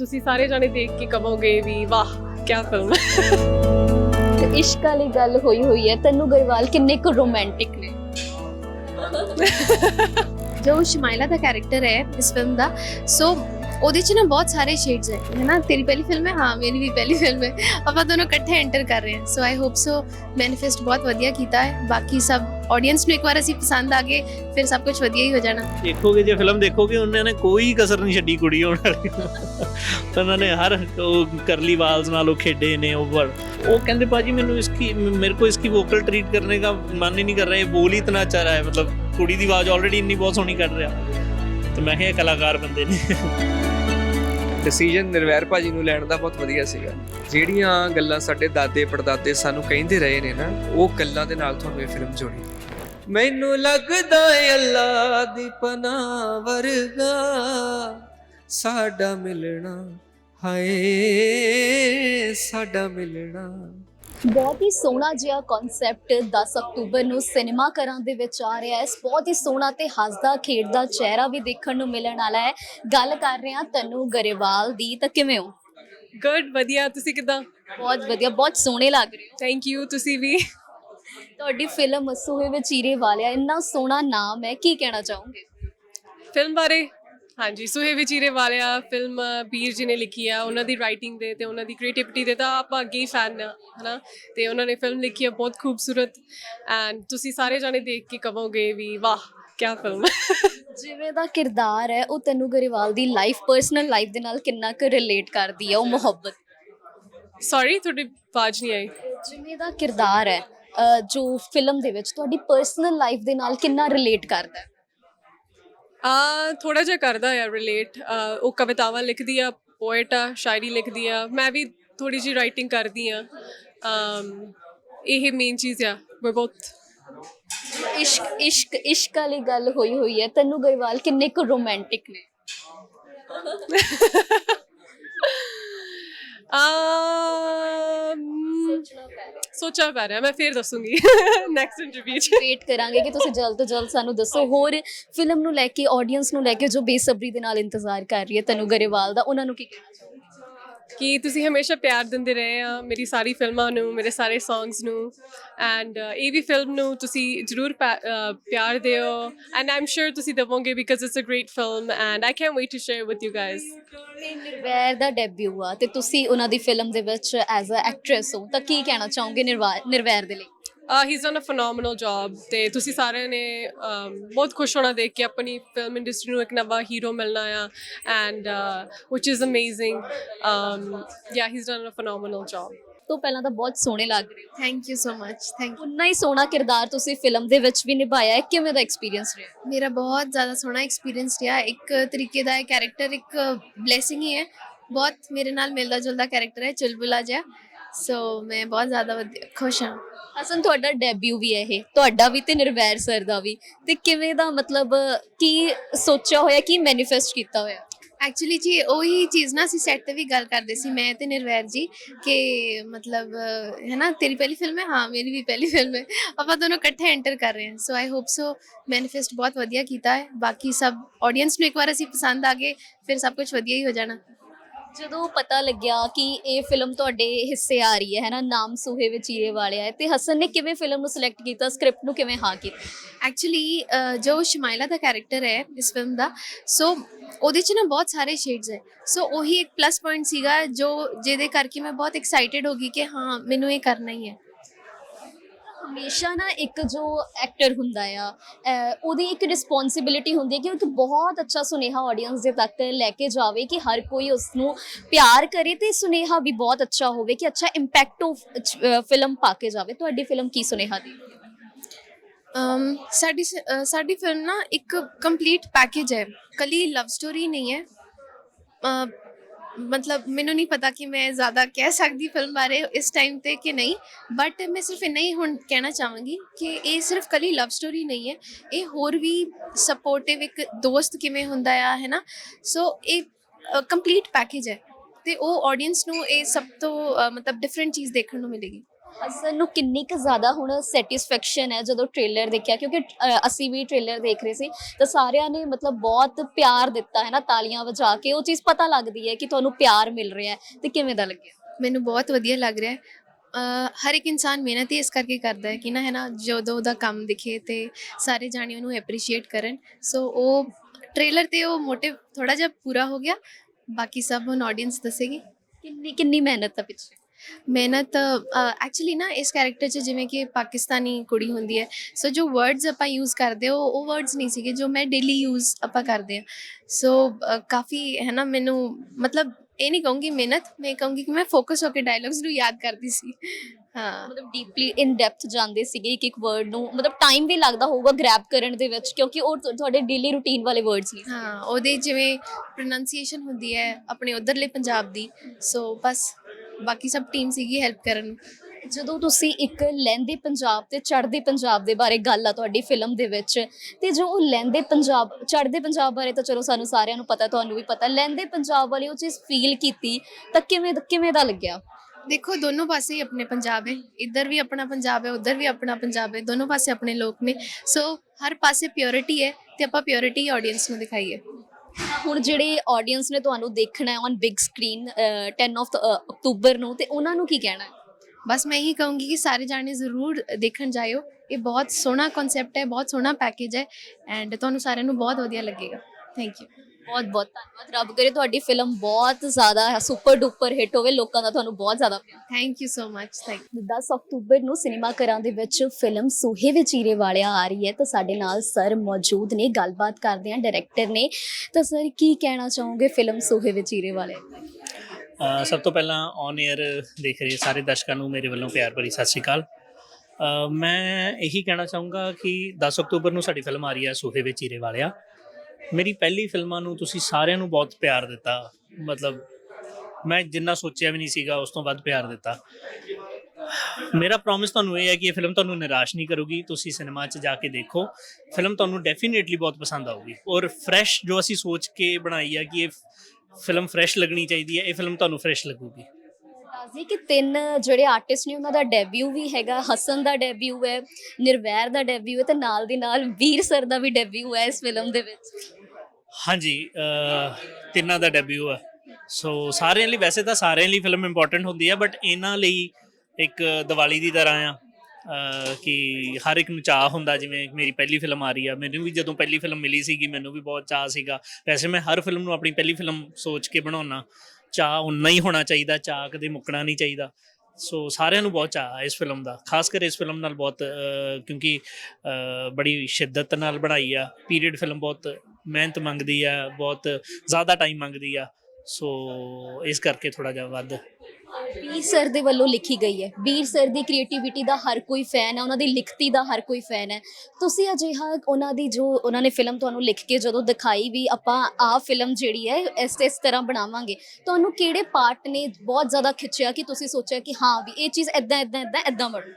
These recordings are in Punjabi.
ਤੁਸੀਂ ਸਾਰੇ ਜਾਣੇ ਦੇਖ ਕੇ ਕਹੋਗੇ ਵੀ ਵਾਹ ਕੀ ਫਿਲਮ ਤੇ ਇਸ਼ਕ ਵਾਲੀ ਗੱਲ ਹੋਈ ਹੋਈ ਹੈ। ਤੈਨੂੰ ਗਰੇਵਾਲ ਕਿੰਨੇ ਕੁ ਰੋਮਾਂਟਿਕ ਨੇ। ਜੋ ਸ਼ਮਾਇਲਾ ਦਾ ਕੈਰੈਕਟਰ ਹੈ ਇਸ ਫਿਲਮ ਦਾ ਸੋ ਉਹਦੇ 'ਚ ਨਾ ਬਹੁਤ ਸਾਰੇ ਸ਼ੇਡਸ ਹੈ ਹੈ ਨਾ ਤੇਰੀ ਪਹਿਲੀ ਫਿਲਮ ਹੈ ਹਾਂ ਮੇਰੀ ਵੀ ਪਹਿਲੀ ਫਿਲਮ ਹੈ ਆਪਾਂ ਦੋਨੋਂ ਇਕੱਠੇ ਐਂਟਰ ਕਰ ਰਹੇ ਹਾਂ ਸੋ ਆਈ ਹੋਪ ਸੋ ਮੈਨੀਫੈਸਟ ਬਹੁਤ ਵਧੀਆ ਕੀਤਾ ਹੈ ਬਾਕੀ ਸਭ ਆਡੀਅנס ਨੂੰ ਇੱਕ ਵਾਰ ਅਸੀਂ ਪਸੰਦ ਆ ਗਏ ਫਿਰ ਸਭ ਕੁਝ ਵਧੀਆ ਹੀ ਹੋ ਜਾਣਾ ਦੇਖੋਗੇ ਜੇ ਫਿਲਮ ਦੇਖੋਗੇ ਉਹਨਾਂ ਨੇ ਕੋਈ ਕਸਰ ਨਹੀਂ ਛੱਡੀ ਕੁੜੀ ਹੋਣ ਵਾਲੀ ਉਹਨਾਂ ਨੇ ਹਰ ਕਰਲੀ ਵਾਲਸ ਨਾਲ ਉਹ ਖੇਡੇ ਨੇ ਓਵਰ ਉਹ ਕਹਿੰਦੇ ਬਾਜੀ ਮੈਨੂੰ ਇਸकी ਮੇਰੇ ਕੋ ਇਸकी ਵੋਕਲ ਟ੍ਰੀਟ ਕਰਨੇ ਦਾ ਮਨ ਹੀ ਨਹੀਂ ਕਰ ਰਿਹਾ ਇਹ ਬੋਲ ਹੀ ਇਤਨਾ ਅੱਛਾ ਰਹਾ ਹੈ ਮਤਲਬ ਕੁੜੀ ਦੀ ਆਵਾਜ਼ ਆਲਰੇਡੀ ਇੰਨੀ ਬਹੁਤ ਸੋਹਣੀ ਕੱਢ ਰਿਹਾ ਤੇ ਮੈਂ ਕਿਹਾ ਇਹ ਕਲਾਕਾਰ ਬੰਦੇ ਨੇ। ਡਿਸੀਜਨ ਨਿਰਵੈਰ ਭਾਜੀ ਨੂੰ ਲੈਣ ਦਾ ਬਹੁਤ ਵਧੀਆ ਸੀਗਾ। ਜਿਹੜੀਆਂ ਗੱਲਾਂ ਸਾਡੇ ਦਾਦੇ ਪੜਦਾਦੇ ਸਾਨੂੰ ਕਹਿੰਦੇ ਰਹੇ ਨੇ ਨਾ, ਉਹ ਗੱਲਾਂ ਦੇ ਨਾਲ ਤੁਹਾਨੂੰ ਇਹ ਫਿਲਮ ਜੋੜੀ। ਮੈਨੂੰ ਲੱਗਦਾ ਏ ਅੱਲਾ ਦੀ ਪਨਾਹ ਵਰਗਾ, ਸਾਡਾ ਮਿਲਣਾ ਹਾਏ, ਸਾਡਾ ਮਿਲਣਾ। ਬਹੁਤ ਹੀ ਸੋਹਣਾ ਜਿਹਾ ਕਨਸੈਪਟ 10 ਅਕਤੂਬਰ ਨੂੰ ਸਿਨੇਮਾ ਘਰਾਂ ਦੇ ਵਿੱਚ ਆ ਰਿਹਾ ਹੈ। ਬਹੁਤ ਹੀ ਸੋਹਣਾ ਤੇ ਹੱਸਦਾ ਖੇਡਦਾ ਚਿਹਰਾ ਵੀ ਦੇਖਣ ਨੂੰ ਮਿਲਣ ਵਾਲਾ ਹੈ। ਗੱਲ ਕਰ ਰਹੇ ਹਾਂ ਤਨੂ ਗਰੇਵਾਲ ਦੀ ਤਾਂ ਕਿਵੇਂ ਹੋ? ਗੁੱਡ ਵਧੀਆ। ਤੁਸੀਂ ਕਿਦਾਂ? ਬਹੁਤ ਵਧੀਆ ਬਹੁਤ ਸੋਹਣੇ ਲੱਗ ਰਹੇ ਹੋ। ਥੈਂਕ ਯੂ ਤੁਸੀਂ ਵੀ? ਤੁਹਾਡੀ ਫਿਲਮ ਸੂਹੇ ਵਿਚੀਰੇ ਵਾਲਿਆ ਇੰਨਾ ਸੋਹਣਾ ਨਾਮ ਹੈ ਕੀ ਕਹਿਣਾ ਚਾਹੋਗੇ? ਫਿਲਮ ਬਾਰੇ ਹਾਂਜੀ ਸੁਹੇ ਵਿਚੀਰੇ ਵਾਲਿਆ ਫਿਲਮ ਵੀਰ ਜੀ ਨੇ ਲਿਖੀ ਆ ਉਹਨਾਂ ਦੀ ਰਾਈਟਿੰਗ ਦੇ ਤੇ ਉਹਨਾਂ ਦੀ ਕ੍ਰੀਏਟੀਵਿਟੀ ਦੇ ਤਾਂ ਆਪਾਂ ਅੱਗੇ ਹੀ ਫੈਨ ਆ ਹਨਾ? ਤੇ ਉਹਨਾਂ ਨੇ ਫਿਲਮ ਲਿਖੀ ਆ ਬਹੁਤ ਖੂਬਸੂਰਤ। ਐਂਡ ਤੁਸੀਂ ਸਾਰੇ ਜਾਣੇ ਦੇਖ ਕੇ ਕਹੋਗੇ ਵੀ ਵਾਹ ਕੀ ਫਿਲਮ ਜਿਵੇਂ ਦਾ ਕਿਰਦਾਰ ਹੈ ਉਹ ਤਨੂ ਗਰੇਵਾਲ ਦੀ ਲਾਈਫ ਪਰਸਨਲ ਲਾਈਫ ਦੇ ਨਾਲ ਕਿੰਨਾ ਕੁ ਰਿਲੇਟ ਕਰਦੀ ਹੈ ਉਹ ਮੁਹੱਬਤ? ਸੌਰੀ ਤੁਹਾਡੀ ਆਵਾਜ਼ ਨਹੀਂ ਆਈ। ਜਿਵੇਂ ਦਾ ਕਿਰਦਾਰ ਹੈ ਅਹ ਜੋ ਫਿਲਮ ਦੇ ਵਿੱਚ ਤੁਹਾਡੀ ਪਰਸਨਲ ਲਾਈਫ ਦੇ ਨਾਲ ਕਿੰਨਾ ਰਿਲੇਟ ਕਰਦਾ ਹੈ? ਆ ਥੋੜਾ ਜਿਹਾ ਕਰਦਾ ਯਾਰ ਰਿਲੇਟ ਉਹ ਕਵਿਤਾਵਾਂ ਲਿਖਦੀ ਆ ਪੋਇਟ ਆ ਸ਼ਾਇਰੀ ਲਿਖਦੀ ਆ ਮੈਂ ਵੀ ਥੋੜੀ ਜੀ ਰਾਈਟਿੰਗ ਕਰਦੀ ਆ ਅਮ ਇਹ ਮੇਨ ਚੀਜ਼ ਆ ਮੈਂ ਬਹੁਤ ਇਸ਼ਕ ਇਸ਼ਕ ਇਸ਼ਕ ਵਾਲੀ ਗੱਲ ਹੋਈ ਹੋਈ ਹੈ ਤਨੂ ਗਰੇਵਾਲ ਕਿੰਨੇ ਕੁ ਰੋਮਾਂਟਿਕ ਨੇ? ਅਮ ਸੋਚਣਾ ਪੈ ਰਿਹਾ, ਮੈਂ ਫੇਰ ਦੱਸੂੰਗੀ। ਨੈਕਸਟ ਇੰਟਰਵਿਊ ਚ। ਵੇਟ ਕਰਾਂਗੇ ਕਿ ਤੁਸੀਂ ਜਲਦ ਤੋਂ ਜਲਦ ਸਾਨੂੰ ਦੱਸੋ। ਹੋਰ ਫਿਲਮ ਨੂੰ ਲੈ ਕੇ ਆਡੀਅנס ਨੂੰ ਲੈ ਕੇ ਜੋ ਬੇਸਬਰੀ ਦੇ ਨਾਲ ਇੰਤਜ਼ਾਰ ਕਰ ਰਹੀ ਹੈ ਤਨੂ ਗਰੇਵਾਲ ਦਾ, ਉਹਨਾਂ ਨੂੰ ਕੀ ਕਹਿਣਾ ਚਾਹੋਗੇ? ਕਿ ਤੁਸੀਂ ਹਮੇਸ਼ਾ ਪਿਆਰ ਦਿੰਦੇ ਰਹੇ ਆ ਮੇਰੀ ਸਾਰੀ ਫਿਲਮਾਂ ਨੂੰ, ਮੇਰੇ ਸਾਰੇ ਸੌਂਗਸ ਨੂੰ। ਐਂਡ ਇਹ ਵੀ ਫਿਲਮ ਨੂੰ ਤੁਸੀਂ ਜਰੂਰ ਪਾ- ਪਿਆਰ ਦਿਓ। ਐਂਡ ਆਮ ਸ਼ੋਰ ਤੁਸੀਂ ਦੇਵੋਗੇ because it's a great film and I can wait to share with you guys Nirvair the debut ਆ ਤੇ ਤੁਸੀਂ ਉਹਨਾਂ ਦੀ ਫਿਲਮ ਦੇ ਵਿੱਚ ਐਜ਼ ਅ ਐਕਟ੍ਰੈਸ ਹੋ, ਤਾਂ ਕੀ ਕਹਿਣਾ ਚਾਹੋਗੇ ਨਿਰਵਾ- ਨਿਰਵੈਰ ਦੇ ਲਈ? He is done a phenomenal job ਤੇ ਤੁਸੀਂ ਸਾਰਿਆਂ ਨੇ ਬਹੁਤ ਖੁਸ਼ ਹੋਣਾ ਦੇਖ ਕੇ ਆਪਣੀ ਫਿਲਮ ਇੰਡਸਟਰੀ ਨੂੰ ਇੱਕ ਨਵਾਂ ਹੀਰੋ ਮਿਲਣਾ ਆ and which is amazing um yeah he's done a phenomenal job. ਤੋਂ ਪਹਿਲਾਂ ਤਾਂ ਬਹੁਤ ਸੋਹਣੇ ਲੱਗ ਰਹੇ ਹੋ। Thank you so much thank you ਉਨਾ ਹੀ ਸੋਹਣਾ ਕਿਰਦਾਰ ਤੁਸੀਂ ਫਿਲਮ ਦੇ ਵਿੱਚ ਵੀ ਨਿਭਾਇਆ ਹੈ। ਕਿਵੇਂ ਦਾ ਐਕਸਪੀਰੀਅੰਸ ਰਿਹਾ? ਮੇਰਾ ਬਹੁਤ ਜ਼ਿਆਦਾ ਸੋਹਣਾ ਐਕਸਪੀਰੀਅੰਸ ਰਿਹਾ। ਇੱਕ ਤਰੀਕੇ ਦਾ ਇਹ ਕੈਰੈਕਟਰ ਇੱਕ ਬਲੇਸਿੰਗ ਹੀ ਹੈ। ਬਹੁਤ ਮੇਰੇ ਨਾਲ ਮਿਲਦਾ ਜੁਲਦਾ ਕੈਰੈਕਟਰ ਹੈ ਚੁਲਬੁਲਾ ਜਿਹਾ। ਸੋ ਮੈਂ ਬਹੁਤ ਜ਼ਿਆਦਾ ਵਧੀਆ ਖੁਸ਼ ਹਾਂ। ਹਸਨ ਤੁਹਾਡਾ ਡੈਬਿਊ ਵੀ ਹੈ ਇਹ। ਤੁਹਾਡਾ ਵੀ ਤੇ ਨਿਰਵੈਰ ਸਰ ਦਾ ਵੀ। ਤੇ ਕਿਵੇਂ ਦਾ ਮਤਲਬ ਕੀ ਸੋਚਿਆ ਹੋਇਆ ਕੀ ਮੈਨੀਫੈਸਟ ਕੀਤਾ ਹੋਇਆ? ਐਕਚੁਅਲੀ ਜੀ ਉਹੀ ਚੀਜ਼ ਨਾ ਅਸੀਂ ਸੈੱਟ ਤੇ ਵੀ ਗੱਲ ਕਰਦੇ ਸੀ ਮੈਂ ਤੇ ਨਿਰਵੈਰ ਜੀ ਕਿ ਮਤਲਬ ਹੈ ਨਾ ਤੇਰੀ ਪਹਿਲੀ ਫਿਲਮ ਹੈ? ਹਾਂ ਮੇਰੀ ਵੀ ਪਹਿਲੀ ਫਿਲਮ ਹੈ। ਆਪਾਂ ਦੋਨੋਂ ਇਕੱਠੇ ਐਂਟਰ ਕਰ ਰਹੇ ਹਾਂ। ਸੋ ਆਈ ਹੋਪ ਸੋ ਮੈਨੀਫੈਸਟ ਬਹੁਤ ਵਧੀਆ ਕੀਤਾ ਹੈ। ਬਾਕੀ ਸਭ ਆਡੀਅנס ਨੂੰ ਇੱਕ ਵਾਰ ਅਸੀਂ ਪਸੰਦ ਆ ਗਏ ਫਿਰ ਸਭ ਕੁਝ ਵਧੀਆ ਹੀ ਹੋ ਜਾਣਾ। ਜਦੋਂ ਪਤਾ ਲੱਗਿਆ ਕਿ ਇਹ ਫਿਲਮ ਤੁਹਾਡੇ ਹਿੱਸੇ ਆ ਰਹੀ ਹੈ ਹੈ ਨਾ? ਨਾਮ ਸੂਹੇ ਵਿਚੀਰੇ ਵਾਲਿਆ ਹੈ। ਤੇ ਹਸਨ ਨੇ ਕਿਵੇਂ ਫਿਲਮ ਨੂੰ ਸਿਲੈਕਟ ਕੀਤਾ? ਸਕ੍ਰਿਪਟ ਨੂੰ ਕਿਵੇਂ ਹਾਂ ਕੀਤਾ? ਐਕਚੁਅਲੀ ਜੋ ਸ਼ਮਾਇਲਾ ਦਾ ਕੈਰੈਕਟਰ ਹੈ ਇਸ ਫਿਲਮ ਦਾ ਸੋ ਉਹਦੇ ਚ ਨਾ ਬਹੁਤ ਸਾਰੇ ਸ਼ੇਡਸ ਹੈ। ਸੋ ਉਹੀ ਇੱਕ ਪਲੱਸ ਪੁਆਇੰਟ ਸੀਗਾ ਜੋ ਜਿਹਦੇ ਕਰਕੇ ਮੈਂ ਬਹੁਤ ਐਕਸਾਈਟਿਡ ਹੋ ਗਈ ਕਿ ਹਾਂ, ਮੈਨੂੰ ਇਹ ਕਰਨਾ ਹੀ ਹੈ। ਹਮੇਸ਼ਾ ਨਾ ਇੱਕ ਜੋ ਐਕਟਰ ਹੁੰਦਾ ਆ ਉਹਦੀ ਇੱਕ ਰਿਸਪੌਂਸਿਬਿਲਿਟੀ ਹੁੰਦੀ ਹੈ ਕਿ ਉਹ ਇੱਕ ਬਹੁਤ ਅੱਛਾ ਸੁਨੇਹਾ ਆਡੀਅנס ਦੇ ਤੱਕ ਲੈ ਕੇ ਜਾਵੇ ਕਿ ਹਰ ਕੋਈ ਉਸ ਨੂੰ ਪਿਆਰ ਕਰੇ ਤੇ ਸੁਨੇਹਾ ਵੀ ਬਹੁਤ ਅੱਛਾ ਹੋਵੇ ਕਿ ਅੱਛਾ ਇੰਪੈਕਟ ਉਹ ਫਿਲਮ ਪਾ ਕੇ ਜਾਵੇ। ਤੁਹਾਡੀ ਫਿਲਮ ਕੀ ਸੁਨੇਹਾ ਦੀ ਸਾਡੀ ਸ- ਸਾਡੀ ਫਿਲਮ ਨਾ ਇੱਕ ਕੰਪਲੀਟ ਪੈਕੇਜ ਹੈ। ਕੱਲੀ ਲਵ ਸਟੋਰੀ ਨਹੀਂ ਹੈ। ਮਤਲਬ ਮੈਨੂੰ ਨਹੀਂ ਪਤਾ ਕਿ ਮੈਂ ਜ਼ਿਆਦਾ ਕਹਿ ਸਕਦੀ ਫਿਲਮ ਬਾਰੇ ਇਸ ਟਾਈਮ ਤੇ ਕਿ ਨਹੀਂ ਬਟ ਮੈਂ ਸਿਰਫ ਇੰਨਾ ਹੀ ਹੁਣ ਕਹਿਣਾ ਚਾਹਾਂਗੀ ਕਿ ਇਹ ਸਿਰਫ ਕੱਲੀ ਲਵ ਸਟੋਰੀ ਨਹੀਂ ਹੈ, ਇਹ ਹੋਰ ਵੀ ਸਪੋਰਟਿਵ ਇੱਕ ਦੋਸਤ ਕਿਵੇਂ ਹੁੰਦਾ ਆ, ਹੈ ਨਾ? ਸੋ ਇਹ ਕੰਪਲੀਟ ਪੈਕੇਜ ਹੈ ਤੇ ਉਹ ਆਡੀਅנס ਨੂੰ ਇਹ ਸਭ ਤੋਂ ਮਤਲਬ ਡਿਫਰੈਂਟ ਚੀਜ਼ ਦੇਖਣ ਨੂੰ ਮਿਲੇਗੀ। ਹਸਨ ਨੂੰ ਕਿੰਨੀ ਕੁ ਜ਼ਿਆਦਾ ਹੁਣ ਸੈਟੀਸਫੈਕਸ਼ਨ ਹੈ ਜਦੋਂ ਟ੍ਰੇਲਰ ਦੇਖਿਆ ਕਿਉਂਕਿ ਅ, ਅਸੀਂ ਵੀ ਟ੍ਰੇਲਰ ਦੇਖ ਰਹੇ ਸੀ ਤਾਂ ਸਾਰਿਆਂ ਨੇ ਮਤਲਬ ਬਹੁਤ ਪਿਆਰ ਦਿੱਤਾ ਹੈ ਨਾ ਤਾਲੀਆਂ ਵਜਾ ਕੇ ਉਹ ਚੀਜ਼ ਪਤਾ ਲੱਗਦੀ ਹੈ ਕਿ ਤੁਹਾਨੂੰ ਪਿਆਰ ਮਿਲ ਰਿਹਾ ਹੈ ਤੇ ਕਿਵੇਂ ਦਾ ਲੱਗਿਆ? ਮੈਨੂੰ ਬਹੁਤ ਵਧੀਆ ਲੱਗ ਰਿਹਾ ਹੈ। ਹਰ ਇੱਕ ਇਨਸਾਨ ਮਿਹਨਤ ਹੀ ਇਸ ਕਰਕੇ ਕਰਦਾ ਹੈ ਕਿ ਨਾ ਹੈ ਨਾ ਜਦੋਂ ਉਹਦਾ ਕੰਮ ਦਿਖੇ ਤੇ ਸਾਰੇ ਜਾਣੇ ਉਹਨੂੰ ਐਪਰੀਸ਼ੀਏਟ ਕਰਨ। ਸੋ ਉਹ ਟ੍ਰੇਲਰ ਤੇ ਉਹ ਮੋਟਿਵ ਥੋੜਾ ਜਿਹਾ ਪੂਰਾ ਹੋ ਗਿਆ। ਬਾਕੀ ਸਭ ਹੁਣ ਆਡੀਅנס ਦੱਸੇਗੀ। ਕਿੰਨੀ ਕਿੰਨੀ ਮਿਹਨਤ ਹੈ ਪਿੱਛੇ? ਮਿਹਨਤ ਐਕਚੁਅਲੀ ਨਾ ਇਸ ਕੈਰੈਕਟਰ 'ਚ ਜਿਵੇਂ ਕਿ ਪਾਕਿਸਤਾਨੀ ਕੁੜੀ ਹੁੰਦੀ ਹੈ ਸੋ ਜੋ ਵਰਡਸ ਆਪਾਂ ਯੂਜ਼ ਕਰਦੇ ਹੋ, ਉਹ ਵਰਡਸ ਨਹੀਂ ਸੀਗੇ, ਜੋ ਮੈਂ ਡੇਲੀ ਯੂਜ਼ ਆਪਾਂ ਕਰਦੇ ਆ ਸੋ ਕਾਫੀ ਹੈ ਨਾ ਮੈਨੂੰ, ਮਤਲਬ ਇਹ ਨਹੀਂ ਕਹੂੰਗੀ ਮਿਹਨਤ ਮੈਂ ਕਹੂੰਗੀ ਕਿ ਮੈਂ ਫੋਕਸ ਹੋ ਕੇ ਡਾਇਲੌਗਸ ਨੂੰ ਯਾਦ ਕਰਦੀ ਸੀ। ਹਾਂ। ਮਤਲਬ ਡੀਪਲੀ ਇਨ ਡੈਪਥ ਜਾਂਦੇ ਸੀਗੇ ਇੱਕ ਇੱਕ ਵਰਡ ਨੂੰ। ਮਤਲਬ ਟਾਈਮ ਵੀ ਲੱਗਦਾ ਹੋਊਗਾ ਗ੍ਰੈਬ ਕਰਨ ਦੇ ਵਿੱਚ ਕਿਉਂਕਿ ਉਹ ਤੁ- ਤੁਹਾਡੇ ਡੇਲੀ ਰੂਟੀਨ ਵਾਲੇ ਵਰਡਸ ਨਹੀਂ ਸੀ। ਹਾਂ ਉਹਦੇ ਜਿਵੇਂ ਪ੍ਰੋਨੰਸੀਏਸ਼ਨ ਹੁੰਦੀ ਹੈ ਆਪਣੇ ਉਧਰਲੇ ਪੰਜਾਬ ਦੀ। ਸੋ ਬਸ ਬਾਕੀ ਸਭ ਟੀਮ ਸੀਗੀ ਹੈਲਪ ਕਰਨ। ਨੂੰ ਜਦੋਂ ਤੁਸੀਂ ਇੱਕ ਲਹਿੰਦੇ ਪੰਜਾਬ ਤੇ ਚੜ੍ਹਦੇ ਪੰਜਾਬ ਦੇ ਬਾਰੇ ਗੱਲ ਆ ਤੁਹਾਡੀ ਫਿਲਮ ਦੇ ਵਿੱਚ ਤੇ ਜੋ ਉਹ ਲਹਿੰਦੇ ਪੰਜਾਬ ਚੜ੍ਹਦੇ ਪੰਜਾਬ ਬਾਰੇ ਤਾਂ ਚਲੋ ਸਾਨੂੰ ਸਾਰਿਆਂ ਨੂੰ ਪਤਾ ਤੁਹਾਨੂੰ ਵੀ ਪਤਾ ਲਹਿੰਦੇ ਪੰਜਾਬ ਵਾਲੀ ਉਹ ਚੀਜ਼ ਫੀਲ ਕੀਤੀ ਤਾਂ ਕਿਵੇਂ ਕਿਵੇਂ ਦਾ ਲੱਗਿਆ? ਦੇਖੋ ਦੋਨੋਂ ਪਾਸੇ ਹੀ ਆਪਣੇ ਪੰਜਾਬ ਹੈ ਇੱਧਰ ਵੀ ਆਪਣਾ ਪੰਜਾਬ ਹੈ ਉੱਧਰ ਵੀ ਆਪਣਾ ਪੰਜਾਬ ਹੈ ਦੋਨੋਂ ਪਾਸੇ ਆਪਣੇ ਲੋਕ ਨੇ ਸੋ ਹਰ ਪਾਸੇ ਪਿਓਰਿਟੀ ਹੈ ਤੇ ਆਪਾਂ ਪਿਓਰਿਟੀ ਆਡੀਅנס ਨੂੰ ਦਿਖਾਈਏ। ਹੁਣ ਜਿਹੜੇ ਆਡੀਅנס ਨੇ ਤੁਹਾਨੂੰ ਦੇਖਣਾ ਹੈ ਔਨ ਬਿਗ ਸਕਰੀਨ 10 ਆਫ ਅਕਤੂਬਰ ਨੂੰ ਤੇ ਉਹਨਾਂ ਨੂੰ ਕੀ ਕਹਿਣਾ ਹੈ? ਬਸ ਮੈਂ ਇਹੀ ਕਹੂੰਗੀ ਕਿ ਸਾਰੇ ਜਾਣੇ ਜ਼ਰੂਰ ਦੇਖਣ ਜਾਇਓ ਇਹ ਬਹੁਤ ਸੋਹਣਾ ਕਨਸੈਪਟ ਹੈ ਬਹੁਤ ਸੋਹਣਾ ਪੈਕੇਜ ਹੈ ਐਂਡ ਤੁਹਾਨੂੰ ਸਾਰਿਆਂ ਨੂੰ ਬਹੁਤ ਵਧੀਆ ਲੱਗੇਗਾ ਥੈਂਕ ਯੂ ਬਹੁਤ ਬਹੁਤ ਧੰਨਵਾਦ ਰੱਬ ਕਰੇ ਤੁਹਾਡੀ ਫਿਲਮ ਬਹੁਤ ਜ਼ਿਆਦਾ ਸੁਪਰ ਡੂਪਰ ਹਿੱਟ ਹੋਵੇ ਲੋਕਾਂ ਦਾ ਤੁਹਾਨੂੰ ਬਹੁਤ ਜ਼ਿਆਦਾ ਪਿਆਰ thank you so much thank 10 ਅਕਤੂਬਰ ਨੂੰ ਸਿਨੇਮਾ ਘਰਾਂ ਦੇ ਵਿੱਚ ਫਿਲਮ ਸੂਹੇ ਵਿਚੀਰੇ ਵਾਲਿਆ ਆ ਰਹੀ ਹੈ ਤਾਂ ਸਾਡੇ ਨਾਲ ਸਰ ਮੌਜੂਦ ਨੇ ਗੱਲਬਾਤ ਕਰਦੇ ਆ ਡਾਇਰੈਕਟਰ ਨੇ ਤਾਂ ਸਰ ਕੀ ਕਹਿਣਾ ਚਾਹੋਗੇ ਫਿਲਮ ਸੂਹੇ ਵਿਚੀਰੇ ਵਾਲੇ ਅ, ਸਭ ਤੋਂ ਪਹਿਲਾਂ ਔਨ 에ਅਰ ਦੇਖ ਰਹੇ ਸਾਰੇ ਦਰਸ਼ਕਾਂ ਨੂੰ ਮੇਰੇ ਵੱਲੋਂ ਪਿਆਰ ਭਰੀ ਸਤਿ ਸ਼੍ਰੀ ਅਕਾਲ। ਅ, ਮੈਂ ਇਹੀ ਕਹਿਣਾ ਚਾਹੂੰਗਾ ਕਿ 10 ਅਕਤੂਬਰ ਨੂੰ ਸਾਡੀ ਫਿਲਮ ਆ ਰਹੀ ਹੈ ਸੂਹੇ ਵਿੱਚ ਚੀਰੇ ਵਾਲਿਆ। ਮੇਰੀ ਪਹਿਲੀ ਫਿਲਮਾਂ ਨੂੰ ਤੁਸੀਂ ਸਾਰਿਆਂ ਨੂੰ ਬਹੁਤ ਪਿਆਰ ਦਿੱਤਾ। ਮਤਲਬ ਮੈਂ ਜਿੰਨਾ ਸੋਚਿਆ ਵੀ ਨਹੀਂ ਸੀਗਾ ਉਸ ਤੋਂ ਵੱਧ ਪਿਆਰ ਦਿੱਤਾ। ਮੇਰਾ ਪ੍ਰੋਮਿਸ ਤੁਹਾਨੂੰ ਇਹ ਹੈ ਕਿ ਇਹ ਫਿਲਮ ਤੁਹਾਨੂੰ ਨਿਰਾਸ਼ ਨਹੀਂ ਕਰੂਗੀ। ਤੁਸੀਂ ਸਿਨੇਮਾ 'ਚ ਜਾ ਕੇ ਦੇਖੋ। ਫਿਲਮ ਤੁਹਾਨੂੰ ਡੈਫੀਨੇਟਲੀ ਬਹੁਤ ਪਸੰਦ ਆਊਗੀ। ਔਰ ਫਰੈਸ਼ ਜੋ ਅਸੀਂ ਸੋਚ ਕੇ ਬਣਾਈ ਹੈ ਕਿ ਇਹ ਫਿਲਮ ਫਰੈਸ਼ ਲੱਗਣੀ ਚਾਹੀਦੀ ਹੈ ਇਹ ਫਿਲਮ ਤੁਹਾਨੂੰ ਫਰੈਸ਼ ਲੱਗੂਗੀ। ਦੱਸਦੀ ਕਿ ਤਿੰਨ ਜਿਹੜੇ ਆਰਟਿਸਟ ਨੇ ਉਹਨਾਂ ਦਾ ਡੈਬਿਊ ਵੀ ਹੈਗਾ ਹਸਨ ਦਾ ਡੈਬਿਊ ਹੈ ਨਿਰਵੈਰ ਦਾ ਡੈਬਿਊ ਹੈ ਤੇ ਨਾਲ ਦੀ ਨਾਲ ਵੀਰ ਸਰ ਦਾ ਵੀ ਡੈਬਿਊ ਹੈ ਇਸ ਫਿਲਮ ਦੇ ਵਿੱਚ। ਹਾਂਜੀ ਤਿੰਨਾਂ ਦਾ ਡੈਬਿਊ ਹੈ। ਸੋ ਸਾਰਿਆਂ ਲਈ ਵੈਸੇ ਤਾਂ ਸਾਰਿਆਂ ਲਈ ਫਿਲਮ ਇੰਪੋਰਟੈਂਟ ਹੁੰਦੀ ਹੈ ਬਟ ਇਹਨਾਂ ਲਈ ਇੱਕ ਦੀਵਾਲੀ ਦੀ ਤਰ੍ਹਾਂ ਆ। ਕਿ ਹਰ ਇੱਕ ਨੂੰ ਚਾਹ ਹੁੰਦਾ ਜਿਵੇਂ ਮੇਰੀ ਪਹਿਲੀ ਫਿਲਮ ਆ ਰਹੀ ਆ, ਮੈਨੂੰ ਵੀ ਜਦੋਂ ਪਹਿਲੀ ਫਿਲਮ ਮਿਲੀ ਸੀਗੀ, ਮੈਨੂੰ ਵੀ ਬਹੁਤ ਚਾਹ ਸੀਗਾ। ਵੈਸੇ ਮੈਂ ਹਰ ਫਿਲਮ ਨੂੰ ਆਪਣੀ ਪਹਿਲੀ ਫਿਲਮ ਸੋਚ ਕੇ ਬਣਾਉਣਾ ਚਾਹ ਉਨਾ ਹੀ ਹੋਣਾ ਚਾਹੀਦਾ ਚਾਹ ਕਦੇ ਮੁੱਕਣਾ ਨਹੀਂ ਚਾਹੀਦਾ। ਸੋ ਸਾਰਿਆਂ ਨੂੰ ਬਹੁਤ ਚਾਹ ਹੈ ਇਸ ਫਿਲਮ ਦਾ। ਖਾਸ ਕਰ ਇਸ ਫਿਲਮ ਨਾਲ ਬਹੁਤ ਕਿਉਂਕਿ ਬੜੀ ਸ਼ਿੱਦਤ ਨਾਲ ਬਣਾਈ ਆ। ਪੀਰੀਅਡ ਫਿਲਮ ਬਹੁਤ ਮਿਹਨਤ ਮੰਗਦੀ ਆ, ਬਹੁਤ ਜ਼ਿਆਦਾ ਟਾਈਮ ਮੰਗਦੀ ਆ। ਸੋ ਇਸ ਕਰਕੇ ਥੋੜਾ ਜਿਹਾ ਵੱਧ ਵੀਰ ਸਰ ਦੇ ਵੱਲੋਂ ਲਿਖੀ ਗਈ ਹੈ। ਵੀਰ ਸਰ ਦੀ ਕ੍ਰੀਏਟੀਵਿਟੀ ਦਾ ਹਰ ਕੋਈ ਫੈਨ ਹੈ, ਉਹਨਾਂ ਦੀ ਲਿਖਤੀ ਦਾ ਹਰ ਕੋਈ ਫੈਨ ਹੈ। ਤੁਸੀਂ ਅਜਿਹਾ ਉਹਨਾਂ ਦੀ ਜੋ ਉਹਨਾਂ ਨੇ ਫਿਲਮ ਤੁਹਾਨੂੰ ਲਿਖ ਕੇ ਜਦੋਂ ਦਿਖਾਈ ਵੀ ਆਪਾਂ ਆਹ ਫਿਲਮ ਜਿਹੜੀ ਹੈ, ਇਸ ਇਸ ਤਰ੍ਹਾਂ ਬਣਾਵਾਂਗੇ, ਤੁਹਾਨੂੰ ਕਿਹੜੇ ਪਾਰਟ ਨੇ ਬਹੁਤ ਜ਼ਿਆਦਾ ਖਿੱਚਿਆ ਕਿ ਤੁਸੀਂ ਸੋਚਿਆ ਕਿ ਹਾਂ ਵੀ ਇਹ ਚੀਜ਼ ਇਦਾਂ ਇਦਾਂ ਇਦਾਂ ਇਦਾਂ ਬਣੂ?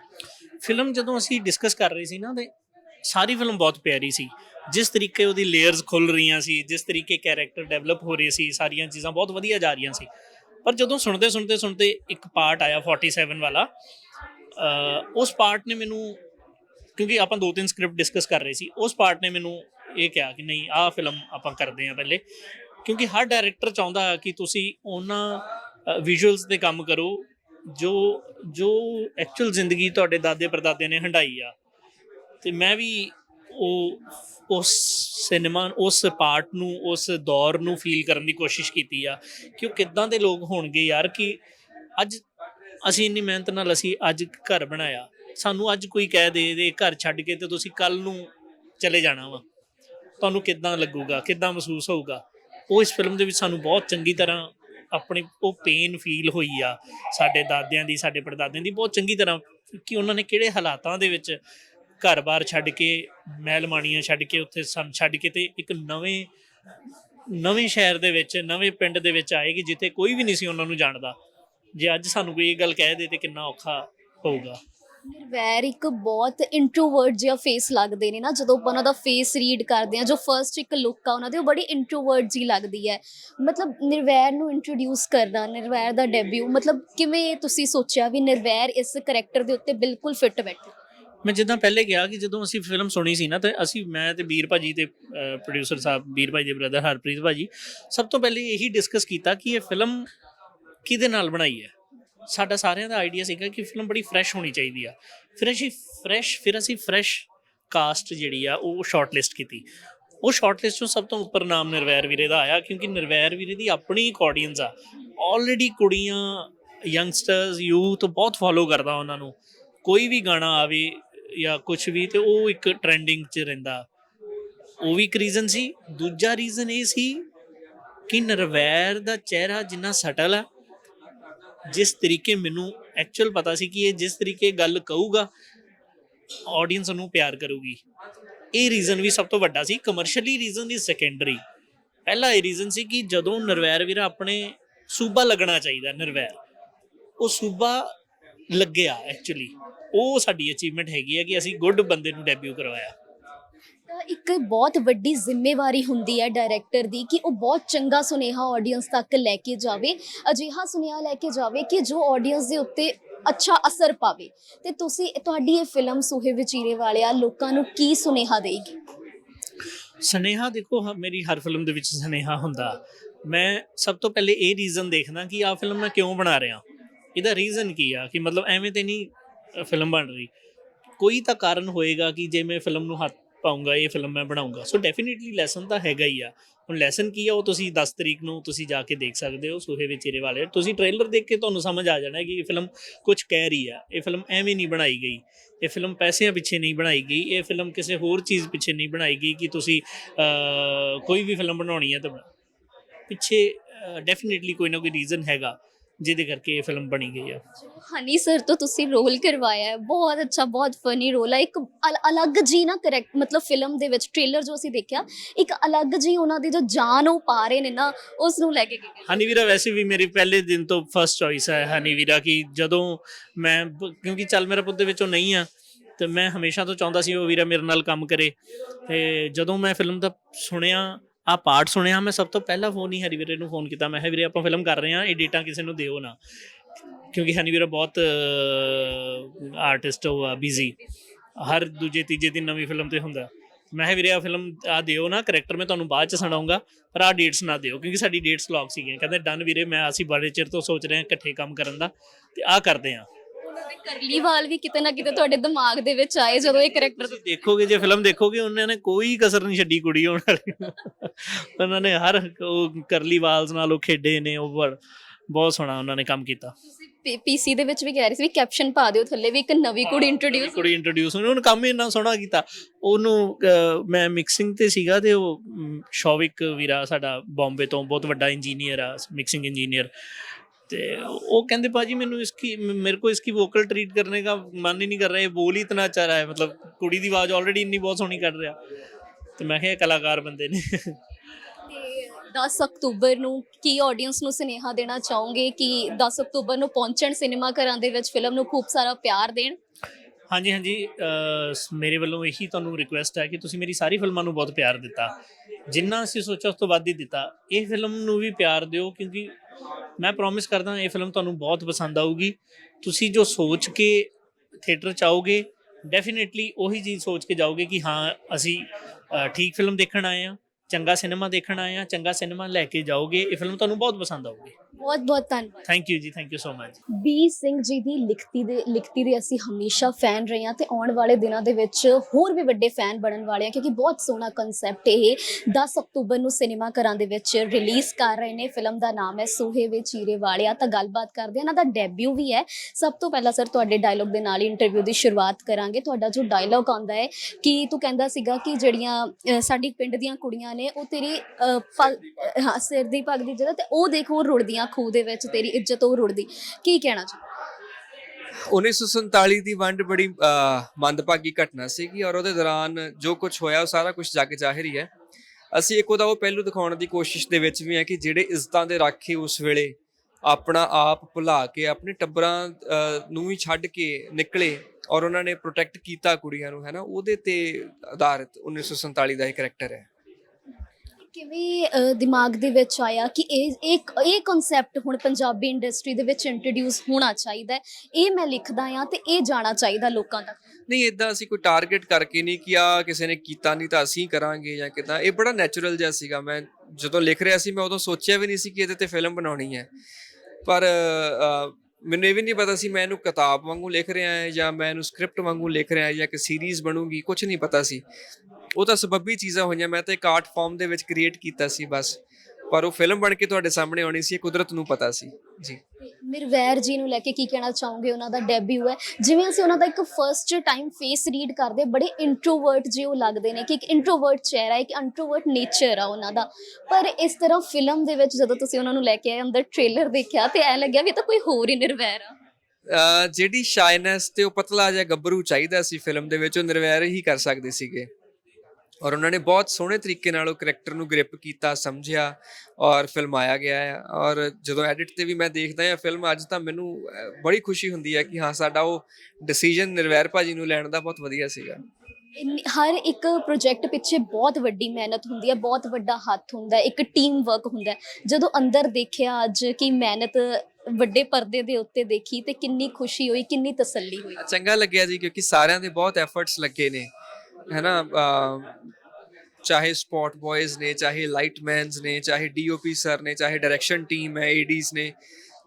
ਫਿਲਮ ਜਦੋਂ ਅਸੀਂ ਡਿਸਕਸ ਕਰ ਰਹੇ ਸੀ ਨਾ, ਤੇ ਸਾਰੀ ਫਿਲਮ ਬਹੁਤ ਪਿਆਰੀ ਸੀ। ਜਿਸ ਤਰੀਕੇ ਉਹਦੀ ਲੇਅਰਸ ਖੁੱਲ ਰਹੀਆਂ ਸੀ, ਜਿਸ ਤਰੀਕੇ ਕੈਰੈਕਟਰ ਡਿਵੈਲਪ ਹੋ ਰਹੇ ਸੀ, ਸਾਰੀਆਂ ਚੀਜ਼ਾਂ ਬਹੁਤ ਵਧੀਆ ਜਾ ਰਹੀਆਂ ਸੀ। ਪਰ ਜਦੋਂ ਸੁਣਦੇ ਸੁਣਦੇ ਸੁਣਦੇ ਇੱਕ ਪਾਰਟ ਆਇਆ 47 ਵਾਲਾ ਉਸ ਪਾਰਟ ਨੇ ਮੈਨੂੰ, ਕਿਉਂਕਿ ਆਪਾਂ ਦੋ ਤਿੰਨ ਸਕ੍ਰਿਪਟ ਡਿਸਕਸ ਕਰ ਰਹੇ ਸੀ, ਉਸ ਪਾਰਟ ਨੇ ਮੈਨੂੰ ਇਹ ਕਿਹਾ ਕਿ ਨਹੀਂ, ਆਹ ਫਿਲਮ ਆਪਾਂ ਕਰਦੇ ਹਾਂ ਪਹਿਲੇ। ਕਿਉਂਕਿ ਹਰ ਡਾਇਰੈਕਟਰ ਚਾਹੁੰਦਾ ਕਿ ਤੁਸੀਂ ਉਹਨਾਂ ਵਿਜ਼ੂਅਲਸ ਤੇ ਕੰਮ ਕਰੋ, ਜੋ ਜੋ ਐਕਚੁਅਲ ਜ਼ਿੰਦਗੀ ਤੁਹਾਡੇ ਦਾਦੇ ਪਰਦਾਦੇ ਨੇ ਹੰਡਾਈ ਆ। ਤੇ ਮੈਂ ਵੀ ਉਹ, ਉਸ ਸਿਨੇਮਾ ਉਸ ਪਾਰਟ ਨੂੰ, ਉਸ ਦੌਰ ਨੂੰ ਫੀਲ ਕਰਨ ਦੀ ਕੋਸ਼ਿਸ਼ ਕੀਤੀ ਆ। ਕਿ ਉਹ ਕਿੱਦਾਂ ਦੇ ਲੋਕ ਹੋਣਗੇ ਯਾਰ ਕਿ ਅੱਜ ਅਸੀਂ ਇੰਨੀ ਮਿਹਨਤ ਨਾਲ ਅਸੀਂ ਅੱਜ ਘਰ ਬਣਾਇਆ। ਸਾਨੂੰ ਅੱਜ ਕੋਈ ਕਹਿ ਦੇ ਦੇ ਘਰ ਛੱਡ ਕੇ ਤੇ ਤੁਸੀਂ ਕੱਲ ਨੂੰ ਚਲੇ ਜਾਣਾ ਵਾ। ਤੁਹਾਨੂੰ ਕਿੱਦਾਂ ਲੱਗੂਗਾ, ਕਿੱਦਾਂ ਮਹਿਸੂਸ ਹੋਊਗਾ? ਉਹ ਇਸ ਫਿਲਮ ਦੇ ਵਿੱਚ ਸਾਨੂੰ ਬਹੁਤ ਚੰਗੀ ਤਰ੍ਹਾਂ ਆਪਣੀ ਉਹ ਪੇਨ ਫੀਲ ਹੋਈ ਆ। ਸਾਡੇ ਦਾਦਿਆਂ ਦੀ, ਸਾਡੇ ਪੜਦਾਦਿਆਂ ਦੀ ਬਹੁਤ ਚੰਗੀ ਤਰ੍ਹਾਂ ਕਿ ਉਹਨਾਂ ਨੇ ਕਿਹੜੇ ਹਾਲਾਤਾਂ ਦੇ ਵਿੱਚ ਘਰ-ਬਾਰ ਛੱਡ ਕੇ ਮਹਿਲ ਛੱਡ ਕੇ ਉੱਥੇ ਸਨ, ਛੱਡ ਕੇ ਤੇ ਇੱਕ ਨਵੇਂ ਨਵੇਂ ਸ਼ਹਿਰ ਦੇ ਵਿੱਚ, ਨਵੇਂ ਪਿੰਡ ਦੇ ਵਿੱਚ ਆਏ ਜਿੱਥੇ ਕੋਈ ਵੀ ਨਹੀਂ ਸੀ ਉਹਨਾਂ ਨੂੰ ਜਾਣਦਾ। ਜੇ ਅੱਜ ਸਾਨੂੰ ਕੋਈ ਇਹ ਗੱਲ ਕਹਿ ਦੇ ਤੇ ਕਿੰਨਾ ਔਖਾ ਹੋਊਗਾ। ਨਿਰਵੈਰ ਇੱਕ ਬਹੁਤ ਇੰਟਰੋਵਰਟ ਜਿਹਾ ਫੇਸ ਲੱਗਦੇ ਨੇ ਨਾ, ਜਦੋਂ ਆਪਾਂ ਉਹਨਾਂ ਦਾ ਫੇਸ ਰੀਡ ਕਰਦੇ ਆ ਜੋ ਫਰਸਟ ਇੱਕ ਲੁੱਕ ਆ ਉਹਨਾਂ ਦੀ, ਉਹ ਬੜੀ ਇੰਟਰੋਵਰਟ ਜੀ ਲੱਗਦੀ ਹੈ। ਮਤਲਬ ਨਿਰਵੈਰ ਨੂੰ ਇੰਟਰੋਡਿਊਸ ਕਰਨਾ ਨਿਰਵੈਰ ਦਾ ਡੈਬਿਊ ਮਤਲਬ ਕਿਵੇਂ ਤੁਸੀਂ ਸੋਚਿਆ ਵੀ ਨਿਰਵੈਰ ਇਸ ਕੈਰੈਕਟਰ ਦੇ ਉੱਤੇ ਬਿਲਕੁਲ ਫਿੱਟ ਬੈਠੇ? ਮੈਂ ਜਿੱਦਾਂ ਪਹਿਲੇ ਕਿਹਾ ਕਿ ਜਦੋਂ ਅਸੀਂ ਫਿਲਮ ਸੁਣੀ ਸੀ ਨਾ, ਤੇ ਅਸੀਂ, ਮੈਂ ਤੇ ਵੀਰ ਭਾਜੀ ਤੇ ਪ੍ਰੋਡਿਊਸਰ ਸਾਹਿਬ, ਵੀਰ ਭਾਜੀ ਦੇ ਬ੍ਰਦਰ ਹਰਪ੍ਰੀਤ ਭਾਜੀ, ਸਭ ਤੋਂ ਪਹਿਲੇ ਇਹੀ ਡਿਸਕਸ ਕੀਤਾ ਕਿ ਇਹ ਫਿਲਮ ਕਿਹਦੇ ਨਾਲ ਬਣਾਈ ਹੈ? ਸਾਡਾ ਸਾਰਿਆਂ ਦਾ ਆਈਡੀਆ ਸੀਗਾ ਕਿ ਫਿਲਮ ਬੜੀ ਫਰੈਸ਼ ਹੋਣੀ ਚਾਹੀਦੀ ਆ। ਫਿਰ ਅਸੀਂ ਫਰੈਸ਼ ਫਿਰ ਅਸੀਂ ਫਰੈਸ਼ ਕਾਸਟ ਜਿਹੜੀ ਆ, ਉਹ ਸ਼ਾਰਟਲਿਸਟ ਕੀਤੀ। ਉਹ ਸ਼ਾਰਟਲਿਸਟ ਚੋਂ ਸਭ ਤੋਂ ਉੱਪਰ ਨਾਮ ਨਿਰਵੈਰ ਵੀਰੇ ਦਾ ਆਇਆ, ਕਿਉਂਕਿ ਨਿਰਵੈਰ ਵੀਰੇ ਦੀ ਆਪਣੀ ਇੱਕ ਆਡੀਅנס ਆ। ਆਲਰੇਡੀ ਕੁੜੀਆਂ ਯੰਗਸਟਰਸ ਯੂਥ ਬਹੁਤ ਫੋਲੋ ਕਰਦਾ ਉਹਨਾਂ ਨੂੰ। ਕੋਈ ਵੀ ਗਾਣਾ ਆਵੇ ਜਾਂ ਕੁਝ ਵੀ ਤੇ ਉਹ ਇੱਕ ਟ੍ਰੈਂਡਿੰਗ 'ਚ ਰਹਿੰਦਾ। ਉਹ ਵੀ ਇੱਕ ਰੀਜ਼ਨ ਸੀ। ਦੂਜਾ ਰੀਜ਼ਨ ਇਹ ਸੀ ਕਿ ਨਰਵੈਰ ਦਾ ਚਿਹਰਾ ਜਿੰਨਾ ਸਟਲ ਆ ਜਿਸ ਤਰੀਕੇ ਮੈਨੂੰ ਐਕਚੁਅਲ ਪਤਾ ਸੀ ਕਿ ਇਹ ਜਿਸ ਤਰੀਕੇ ਗੱਲ ਕਹੂਗਾ ਆਡੀਅנס ਨੂੰ ਪਿਆਰ ਕਰੂਗੀ। ਇਹ ਰੀਜ਼ਨ ਵੀ ਸਭ ਤੋਂ ਵੱਡਾ ਸੀ। ਕਮਰਸ਼ੀਅਲੀ ਰੀਜ਼ਨ ਦੀ ਸੈਕੰਡਰੀ ਪਹਿਲਾ ਇਹ ਰੀਜ਼ਨ ਸੀ ਕਿ ਜਦੋਂ ਨਰਵੈਰ ਵੀਰਾ ਆਪਣੇ ਸੂਬਾ ਲੱਗਣਾ ਚਾਹੀਦਾ, ਨਰਵੈਰ, ਉਹ ਸੂਬਾ ਲੱਗਿਆ ਐਕਚੁਅਲੀ ਉਹ ਸਾਡੀ ਅਚੀਵਮੈਂਟ ਹੈਗੀ ਹੈ ਕਿ ਅਸੀਂ ਗੁੱਡ ਬੰਦੇ ਨੂੰ ਡੈਬਿਊ ਕਰਵਾਇਆ। ਇੱਕ ਬਹੁਤ ਵੱਡੀ ਜ਼ਿੰਮੇਵਾਰੀ ਹੁੰਦੀ ਹੈ ਡਾਇਰੈਕਟਰ ਦੀ ਕਿ ਉਹ ਬਹੁਤ ਚੰਗਾ ਸੁਨੇਹਾ ਆਡੀਅנס ਤੱਕ ਲੈ ਕੇ ਜਾਵੇ ਅਜਿਹਾ ਸੁਨੇਹਾ ਲੈ ਕੇ ਜਾਵੇ ਕਿ ਜੋ ਆਡੀਅנס ਦੇ ਉੱਤੇ ਅੱਛਾ ਅਸਰ ਪਾਵੇ। ਤੇ ਤੁਸੀਂ ਤੁਹਾਡੀ ਇਹ ਫਿਲਮ ਸੂਹੇ ਵਿਚੀਰੇ ਵਾਲਿਆ ਲੋਕਾਂ ਨੂੰ ਕੀ ਸੁਨੇਹਾ ਦੇਗੀ? ਸੁਨੇਹਾ ਦੇਖੋ ਮੇਰੀ ਹਰ ਫਿਲਮ ਦੇ ਵਿੱਚ ਸੁਨੇਹਾ ਹੁੰਦਾ। ਮੈਂ ਸਭ ਤੋਂ ਪਹਿਲੇ ਇਹ ਰੀਜ਼ਨ ਦੇਖਦਾ ਕਿ ਆਹ ਫਿਲਮ ਮੈਂ ਕਿਉਂ ਬਣਾ ਰਿਹਾ। ਇਹਦਾ ਰੀਜ਼ਨ ਕੀ ਆ ਕਿ ਮਤਲਬ ਐਵੇਂ ਤੇ ਨਹੀਂ ਫਿਲਮ ਬਣ ਰਹੀ। ਕੋਈ ਤਾਂ ਕਾਰਨ ਹੋਏਗਾ ਕਿ ਜੇ ਮੈਂ ਫਿਲਮ ਨੂੰ ਹੱਥ ਪਾਉਂਗਾ, ਇਹ ਫਿਲਮ ਮੈਂ ਬਣਾਉਂਗਾ। ਸੋ ਡੈਫੀਨਿਟਲੀ ਲੈਸਨ ਤਾਂ ਹੈਗਾ ਹੀ ਆ। ਹੁਣ ਲੈਸਨ ਕੀ ਆ, ਉਹ ਤੁਸੀਂ 10 ਤਰੀਕ ਨੂੰ ਤੁਸੀਂ ਜਾ ਕੇ ਦੇਖ ਸਕਦੇ ਹੋ, ਸੂਹੇ ਵਿਚੇਰੇ ਵਾਲੇ। ਤੁਸੀਂ ਟ੍ਰੇਲਰ ਦੇਖ ਕੇ ਤੁਹਾਨੂੰ ਸਮਝ ਆ ਜਾਣਾ ਕਿ ਇਹ ਫਿਲਮ ਕੁਝ ਕਹਿ ਰਹੀ ਆ। ਇਹ ਫਿਲਮ ਐਵੇਂ ਨਹੀਂ ਬਣਾਈ ਗਈ। ਇਹ ਫਿਲਮ ਪੈਸਿਆਂ ਪਿੱਛੇ ਨਹੀਂ ਬਣਾਈ ਗਈ। ਇਹ ਫਿਲਮ ਕਿਸੇ ਹੋਰ ਚੀਜ਼ ਪਿੱਛੇ ਨਹੀਂ ਬਣਾਈ ਗਈ ਕਿ ਤੁਸੀਂ ਕੋਈ ਵੀ ਫਿਲਮ ਬਣਾਉਣੀ ਹੈ ਤਾਂ ਪਿੱਛੇ ਡੈਫੀਨਿਟਲੀ ਕੋਈ ਨਾ ਕੋਈ ਰੀਜ਼ਨ ਹੈਗਾ। ਜਿਹਦੇ ਕਰਕੇ ਇਹ ਫਿਲਮ ਬਣੀ ਗਈ ਆ। ਹਨੀ ਸਰ ਤੋਂ ਤੁਸੀਂ ਰੋਲ ਕਰਵਾਇਆ ਹੈ। ਬਹੁਤ ਅੱਛਾ ਬਹੁਤ ਫਨੀ ਰੋਲ ਹੈ ਇੱਕ ਅਲ- ਅਲੱਗ ਜੀ ਨਾ ਕਰੈਕਟ ਮਤਲਬ ਫਿਲਮ ਦੇ ਵਿੱਚ ਟ੍ਰੇਲਰ ਜੋ ਅਸੀਂ ਦੇਖਿਆ ਇੱਕ ਅਲੱਗ ਜੀ ਉਹਨਾਂ ਦੀ ਜੋ ਜਾਨ ਉਹ ਪਾ ਰਹੇ ਨੇ ਨਾ ਉਸ ਨੂੰ ਲੈ ਕੇ ਗਏ ਹਨੀ ਵੀਰਾ ਵੈਸੇ ਵੀ ਮੇਰੀ ਪਹਿਲੇ ਦਿਨ ਤੋਂ ਫਰਸਟ ਚੋਇਸ ਹੈ ਹਨੀ ਵੀਰਾ ਕਿ ਜਦੋਂ ਮੈਂ ਬ- ਕਿਉਂਕਿ ਚੱਲ ਮੇਰਾ ਪੁੱਤ ਦੇ ਵਿੱਚੋਂ ਨਹੀਂ ਆ ਤੇ ਮੈਂ ਹਮੇਸ਼ਾ ਤੋਂ ਚਾਹੁੰਦਾ ਸੀ ਉਹ ਵੀਰਾ ਮੇਰੇ ਨਾਲ ਕੰਮ ਕਰੇ। ਤੇ ਜਦੋਂ ਮੈਂ ਫਿਲਮ ਦਾ ਸੁਣਿਆ ਆ ਪਾਰਟ ਸੁਣਿਆ, ਮੈਂ ਸਭ ਤੋਂ ਪਹਿਲਾਂ ਫੋਨ ਹੀ ਹਰੀ ਵੀਰੇ ਨੂੰ ਫੋਨ ਕੀਤਾ, ਮੈਂ ਕਿਹਾ, ਵੀਰੇ, ਆਪਾਂ ਫਿਲਮ ਕਰ ਰਹੇ ਹਾਂ, ਇਹ ਡੇਟਾ ਕਿਸੇ ਨੂੰ ਦਿਓ ਨਾ। ਕਿਉਂਕਿ ਹਨੀਵੀਰਾ ਬਹੁਤ ਆਰਟਿਸਟ ਹੋਆ ਬਿਜ਼ੀ ਹਰ ਦੂਜੇ, ਤੀਜੇ ਦਿਨ ਨਵੀਂ ਫਿਲਮ ਤੇ ਹੁੰਦਾ। ਮੈਂ ਕਿਹਾ, ਵੀਰੇ ਆ ਫਿਲਮ ਆ ਦਿਓ ਨਾ ਕਰੈਕਟਰ ਮੈਂ ਤੁਹਾਨੂੰ ਬਾਅਦ ਚ ਸੁਣਾਉਂਗਾ, ਪਰ ਆ ਡੇਟਸ ਨਾ ਦਿਓ, ਕਿਉਂਕਿ ਸਾਡੀ ਡੇਟਸ ਲੌਕ ਸੀਗੀਆਂ। ਕਹਿੰਦੇ ਡਨ ਵੀਰੇ, ਮੈਂ ਅਸੀਂ ਬੜੇ ਚਿਰ ਤੋਂ ਸੋਚ ਰਹੇ ਹਾਂ ਇਕੱਠੇ ਕੰਮ ਕਰਨ ਦਾ, ਤੇ ਆ ਕਰਦੇ ਹਾਂ। ਕਰਲੀ ਵਾਲ ਵੀ ਕਿਤੇ ਨਾ ਕਿਤੇ ਤੁਹਾਡੇ ਦਿਮਾਗ ਦੇ ਵਿੱਚ ਆਏ ਜਦੋਂ ਇਹ ਕਰੈਕਟਰ ਤੁਸੀਂ ਦੇਖੋਗੇ ਜੇ ਫਿਲਮ ਦੇਖੋਗੇ ਉਹਨਾਂ ਨੇ ਕੋਈ ਕਸਰ ਨਹੀਂ ਛੱਡੀ ਕੁੜੀ ਹੋਣ ਵਾਲੀ। ਉਹਨਾਂ ਨੇ ਹਰ ਉਹ ਕਰਲੀ ਵਾਲਸ ਨਾਲ ਉਹ ਖੇਡੇ ਨੇ ਉਹ ਬੜ- ਬਹੁਤ ਸੋਹਣਾ ਉਹਨਾਂ ਨੇ ਕੰਮ ਕੀਤਾ। ਤੁਸੀਂ ਪੀਸੀ ਦੇ ਵਿੱਚ ਵੀ ਕਹਿ ਰਹੇ ਸੀ ਵੀ ਕੈਪਸ਼ਨ ਪਾ ਦਿਓ ਥੱਲੇ ਵੀ ਇੱਕ ਨਵੀਂ ਕੁੜੀ ਇੰਟਰੋਡਿਊਸ ਕੁੜੀ ਇੰਟਰੋਡਿਊਸ ਉਹਨੇ ਉਹਨੇ ਕੰਮ ਇੰਨਾ ਸੋਹਣਾ ਕੀਤਾ। ਉਹਨੂੰ ਮੈਂ ਮਿਕਸਿੰਗ ਤੇ ਸੀਗਾ ਤੇ ਉਹ ਸ਼ੌਵਿਕ ਵੀਰਾ ਸਾਡਾ ਬੰਬੇ ਤੋਂ ਬਹੁਤ ਵੱਡਾ ਇੰਜੀਨੀਅਰ ਆ ਮਿਕਸਿੰਗ ਇੰਜੀਨੀਅਰ ਤੇ वो कहते पाजी मैंने इसकी मेरे को इसकी वोकल ट्रीट करने का मन ही नहीं कर रहा है बोल ही इतना अच्छा रहा है मतलब ਕੁੜੀ ਦੀ ਆਵਾਜ਼ ਆਲਰੇਡੀ ਇੰਨੀ ਬਹੁਤ ਸੋਹਣੀ ਕਰ ਰਿਹਾ। ਤੇ ਮੈਂ ਕਿਹਾ ਕਲਾਕਾਰ ਬੰਦੇ ਨੇ। ਤੇ 10 ਅਕਤੂਬਰ ਨੂੰ ਕੀ ਆਡੀਅנס ਨੂੰ ਸੁਨੇਹਾ ਦੇਣਾ ਚਾਹੋਗੇ ਕਿ 10 ਅਕਤੂਬਰ ਨੂੰ ਪਹੁੰਚਣ ਸਿਨੇਮਾ ਘਰਾਂ ਦੇ ਵਿੱਚ ਫਿਲਮ ਨੂੰ ਖੂਬ ਸਾਰਾ ਪਿਆਰ ਦੇਣ? ਹਾਂਜੀ ਹਾਂਜੀ ਮੇਰੇ ਵੱਲੋਂ ਇਹੀ ਤੁਹਾਨੂੰ ਰਿਕੁਐਸਟ ਹੈ ਕਿ ਤੁਸੀਂ ਮੇਰੀ ਸਾਰੀ ਫਿਲਮਾਂ ਨੂੰ ਬਹੁਤ ਪਿਆਰ ਦਿੱਤਾ। ਜਿੰਨਾ ਅਸੀਂ ਸੋਚਿਆ ਉਸ ਤੋਂ ਵੱਧ ਹੀ ਦਿੱਤਾ। ਇਹ ਫਿਲਮ ਨੂੰ ਵੀ ਪਿਆਰ ਦਿਓ ਕਿਉਂਕਿ ਮੈਂ ਪ੍ਰੋਮਿਸ ਕਰਦਾ ਇਹ ਫਿਲਮ ਤੁਹਾਨੂੰ ਬਹੁਤ ਪਸੰਦ ਆਊਗੀ। ਤੁਸੀਂ ਜੋ ਸੋਚ ਕੇ ਥੀਏਟਰ ਚ ਆਓਗੇ ਡੈਫੀਨਿਟਲੀ ਉਹੀ ਚੀਜ਼ ਸੋਚ ਕੇ ਜਾਓਗੇ ਕਿ ਹਾਂ, ਅਸੀਂ ਠੀਕ ਫਿਲਮ ਦੇਖਣ ਆਏ ਆ ਚੰਗਾ ਸਿਨੇਮਾ ਦੇਖਣ ਆਏ ਆ ਚੰਗਾ ਸਿਨੇਮਾ ਲੈ ਕੇ ਜਾਓਗੇ, ਇਹ ਫਿਲਮ ਤੁਹਾਨੂੰ ਬਹੁਤ ਪਸੰਦ ਆਊਗੀ। ਬਹੁਤ ਬਹੁਤ ਧੰਨਵਾਦ। ਥੈਂਕ ਯੂ ਜੀ thank you so much B Singh ji ਦੀ ਲਿਖਤੀ ਦੇ ਲਿਖਤੀ ਦੇ ਅਸੀਂ ਹਮੇਸ਼ਾ ਫੈਨ ਰਹੇ ਹਾਂ ਤੇ ਆਉਣ ਵਾਲੇ ਦਿਨਾਂ ਦੇ ਵਿੱਚ ਹੋਰ ਵੀ ਵੱਡੇ ਫੈਨ ਬਣਨ ਵਾਲੇ ਹਾਂ ਕਿਉਂਕਿ ਬਹੁਤ ਸੋਹਣਾ ਕਨਸੈਪਟ ਇਹ। 10 ਅਕਤੂਬਰ ਨੂੰ ਸਿਨੇਮਾ ਘਰਾਂ ਦੇ ਵਿੱਚ ਰਿਲੀਜ਼ ਕਰ ਰਹੇ ਨੇ। ਫਿਲਮ ਦਾ ਨਾਮ ਹੈ ਸੂਹੇ ਵੇ ਚੀਰੇ ਵਾਲਿਆ। ਤਾਂ ਗੱਲਬਾਤ ਕਰਦੇ ਹਾਂ। ਇਹਨਾਂ ਦਾ ਡੈਬਿਊ ਵੀ ਹੈ। ਸਭ ਤੋਂ ਪਹਿਲਾਂ ਸਰ ਤੁਹਾਡੇ ਡਾਇਲੌਗ ਦੇ ਨਾਲ ਹੀ ਇੰਟਰਵਿਊ ਦੀ ਸ਼ੁਰੂਆਤ ਕਰਾਂਗੇ। ਤੁਹਾਡਾ ਜੋ ਡਾਇਲੌਗ ਆਉਂਦਾ ਹੈ ਕਿ ਤੂੰ ਕਹਿੰਦਾ ਸੀਗਾ ਕਿ ਜਿਹੜੀਆਂ ਸਾਡੀ ਪਿੰਡ ਦੀਆਂ ਕੁੜੀਆਂ ਨੇ ਉਹ ਤੇਰੀ ਹਾਂ ਸਿਰ ਦੀ ਪੱਗ ਦੀ ਜਗ੍ਹਾ ਤੇ ਉਹ ਦੇਖੋ ਉਹ ਰੁੜਦੀਆਂ ਖੂਹ ਦੇ ਵਿੱਚ ਤੇਰੀ ਇੱਜ਼ਤ ਉਹ ਰੁੜਦੀ। ਕੀ ਕਹਿਣਾ ਚਾਹੁੰਦੇ 1947 ਦੀ ਵੰਡ ਬੜੀ ਮੰਦਭਾਗੀ ਘਟਨਾ ਸੀਗੀ ਔਰ ਉਹਦੇ ਦੌਰਾਨ ਜੋ ਕੁਝ ਹੋਇਆ ਉਹ ਸਾਰਾ ਕੁਝ ਜੱਗ ਜ਼ਾਹਿਰ ਹੀ ਹੈ। ਅਸੀਂ ਇੱਕ ਉਹਦਾ ਉਹ ਪਹਿਲੂ ਦਿਖਾਉਣ ਦੀ ਕੋਸ਼ਿਸ਼ ਦੇ ਵਿੱਚ ਵੀ ਹੈ ਕਿ ਜਿਹੜੇ ਇੱਜ਼ਤਾਂ ਦੇ ਰਾਖੀ ਉਸ ਵੇਲੇ ਆਪਣਾ ਆਪ ਭੁਲਾ ਕੇ ਆਪਣੇ ਟੱਬਰਾਂ ਅਹ, ਨੂੰ ਹੀ ਛੱਡ ਕੇ ਨਿਕਲੇ ਔਰ ਉਹਨਾਂ ਨੇ ਪ੍ਰੋਟੈਕਟ ਕੀਤਾ ਕੁੜੀਆਂ ਨੂੰ ਹੈ ਨਾ? ਉਹਦੇ ਤੇ ਆਧਾਰਿਤ 1947 ਦਾ ਇਹ ਕਰੈਕਟਰ ਹੈ। ਕਿਵੇਂ ਅ, ਦਿਮਾਗ ਦੇ ਵਿੱਚ ਆਇਆ ਕਿ ਇਹ ਇੱਕ ਇਹ ਕਨਸੈਪਟ ਹੁਣ ਪੰਜਾਬੀ ਇੰਡਸਟਰੀ ਦੇ ਵਿੱਚ ਇੰਟਰੋਡਿਊਸ ਹੋਣਾ ਚਾਹੀਦਾ ਹੈ? ਇਹ ਮੈਂ ਲਿਖਦਾ ਆ ਤੇ ਇਹ ਜਾਣਾ ਚਾਹੀਦਾ ਲੋਕਾਂ ਤੱਕ। ਨਹੀਂ ਇਦਾਂ ਅਸੀਂ ਕੋਈ ਟਾਰਗੇਟ ਕਰਕੇ ਨਹੀਂ ਕਿ ਆ ਕਿਸੇ ਨੇ ਕੀਤਾ ਨਹੀਂ ਤਾਂ ਅਸੀਂ ਕਰਾਂਗੇ ਜਾਂ ਕਿਦਾਂ। ਇਹ ਬੜਾ ਨੈਚੁਰਲ ਜਿਹਾ ਸੀਗਾ। ਮੈਂ ਜਦੋਂ ਲਿਖ ਰਿਹਾ ਸੀ ਮੈਂ ਉਦੋਂ ਸੋਚਿਆ ਵੀ ਨਹੀਂ ਸੀ ਕਿ ਇਹਦੇ ਤੇ ਫਿਲਮ ਬਣਾਉਣੀ ਹੈ। ਪਰ ਅ, ਮੈਨੂੰ ਇਹ ਵੀ ਨਹੀਂ ਪਤਾ ਸੀ ਮੈਂ ਇਹਨੂੰ ਕਿਤਾਬ ਵਾਂਗੂ ਲਿਖ ਰਿਹਾ ਹਾਂ ਜਾਂ ਮੈਂ ਇਹਨੂੰ ਸਕ੍ਰਿਪਟ ਵਾਂਗੂ ਲਿਖ ਰਿਹਾ ਜਾਂ ਕਿ ਸੀਰੀਜ਼ ਬਣੂਗੀ ਕੁਝ ਨਹੀਂ ਪਤਾ ਸੀ। ਉਹ ਤਾਂ ਸਬੱਬੀ ਚੀਜ਼ਾਂ ਹੋਈਆਂ ਮੈਂ ਤਾਂ ਇੱਕ ਆਰਟ ਫਾਰਮ ਦੇ ਵਿੱਚ ਕ੍ਰੀਏਟ ਕੀਤਾ ਸੀ ਬਸ। ਪਰ ਉਹ ਫਿਲਮ ਬਣ ਕੇ ਤੁਹਾਡੇ ਸਾਹਮਣੇ ਆਉਣੀ ਸੀ ਇਹ ਕੁਦਰਤ ਨੂੰ ਪਤਾ ਸੀ। ਜੀ। ਨਿਰਵੈਰ ਜੀ ਨੂੰ ਲੈ ਕੇ ਕੀ ਕਹਿਣਾ ਚਾਹੋਗੇ? ਉਹਨਾਂ ਦਾ ਡੈਬਿਊ ਹੈ। ਜਿਵੇਂ ਅਸੀਂ ਉਹਨਾਂ ਦਾ ਇੱਕ ਫਰਸਟ ਟਾਈਮ ਫੇਸ ਰੀਡ ਕਰਦੇ ਬੜੇ ਇੰਟਰੋਵਰਟ ਜਿਹੇ ਉਹ ਲੱਗਦੇ ਨੇ ਕਿ ਇੱਕ ਇੰਟਰੋਵਰਟ ਚਿਹਰਾ ਹੈ ਇੱਕ ਇੰਟਰੋਵਰਟ ਨੇਚਰ ਆ ਉਹਨਾਂ ਦਾ। ਪਰ ਇਸ ਤਰ੍ਹਾਂ ਫਿਲਮ ਦੇ ਵਿੱਚ ਜਦੋਂ ਤੁਸੀਂ ਉਹਨਾਂ ਨੂੰ ਲੈ ਕੇ ਆਏ ਅੰਦਰ ਟ੍ਰੇਲਰ ਦੇਖਿਆ ਤੇ ਐ ਲੱਗਿਆ ਵੀ ਇਹ ਤਾਂ ਕੋਈ ਹੋਰ ਹੀ ਨਿਰਵੈਰ ਆ। ਜਿਹੜੀ ਸ਼ਾਈਨੈਸ ਤੇ ਉਹ ਪਤਲਾ ਜਿਹਾ ਗੱਭਰੂ ਚਾਹੀਦਾ ਸੀ ਫਿਲਮ ਦੇ ਵਿੱਚ ਉਹ ਨਿਰਵੈਰ ਹੀ ਕਰ ਸਕਦੇ ਸੀਗੇ। ਔਰ ਉਹਨਾਂ ਨੇ ਬਹੁਤ ਸੋਹਣੇ ਤਰੀਕੇ ਨਾਲ ਉਹ ਕੈਰੈਕਟਰ ਨੂੰ ਗ੍ਰਿਪ ਕੀਤਾ ਸਮਝਿਆ ਔਰ ਫਿਲਮਾਇਆ ਗਿਆ ਹੈ। ਔਰ ਜਦੋਂ ਐਡਿਟ ਤੇ ਵੀ ਮੈਂ ਦੇਖਦਾ ਹਾਂ ਫਿਲਮ ਅੱਜ ਤਾਂ ਮੈਨੂੰ ਬੜੀ ਖੁਸ਼ੀ ਹੁੰਦੀ ਹੈ ਕਿ ਹਾਂ ਸਾਡਾ ਉਹ ਡਿਸੀਜਨ ਨਿਰਵੈਰ ਭਾਜੀ ਨੂੰ ਲੈਣ ਦਾ ਬਹੁਤ ਵਧੀਆ ਸੀਗਾ। ਹਰ ਇੱਕ ਪ੍ਰੋਜੈਕਟ ਪਿੱਛੇ ਬਹੁਤ ਵੱਡੀ ਮਿਹਨਤ ਹੁੰਦੀ ਹੈ ਬਹੁਤ ਵੱਡਾ ਹੱਥ ਹੁੰਦਾ ਹੈ ਇੱਕ ਟੀਮ ਵਰਕ ਹੁੰਦਾ ਹੈ। ਜਦੋਂ ਅੰਦਰ ਦੇਖਿਆ ਅੱਜ ਕਿ ਮਿਹਨਤ ਵੱਡੇ ਪਰਦੇ ਦੇ ਉੱਤੇ ਦੇਖੀ ਤੇ ਕਿੰਨੀ ਖੁਸ਼ੀ ਹੋਈ ਕਿੰਨੀ ਤਸੱਲੀ ਹੋਈ। ਚੰਗਾ ਲੱਗਿਆ ਜੀ ਕਿਉਂਕਿ ਸਾਰਿਆਂ ਦੇ ਬਹੁਤ ਐਫਰਟਸ ਲੱਗੇ ਨੇ। ਹੈ ਨਾ ਚਾਹੇ ਸਪੋਰਟ ਬॉयਜ਼ ਨੇ, ਚਾਹੇ ਲਾਈਟਮੈਨਸ ਨੇ, ਚਾਹੇ ਡੀਓਪੀ ਸਰ ਨੇ, ਚਾਹੇ ਡਾਇਰੈਕਸ਼ਨ ਟੀਮ ਹੈ ਏਡੀਜ਼ ਨੇ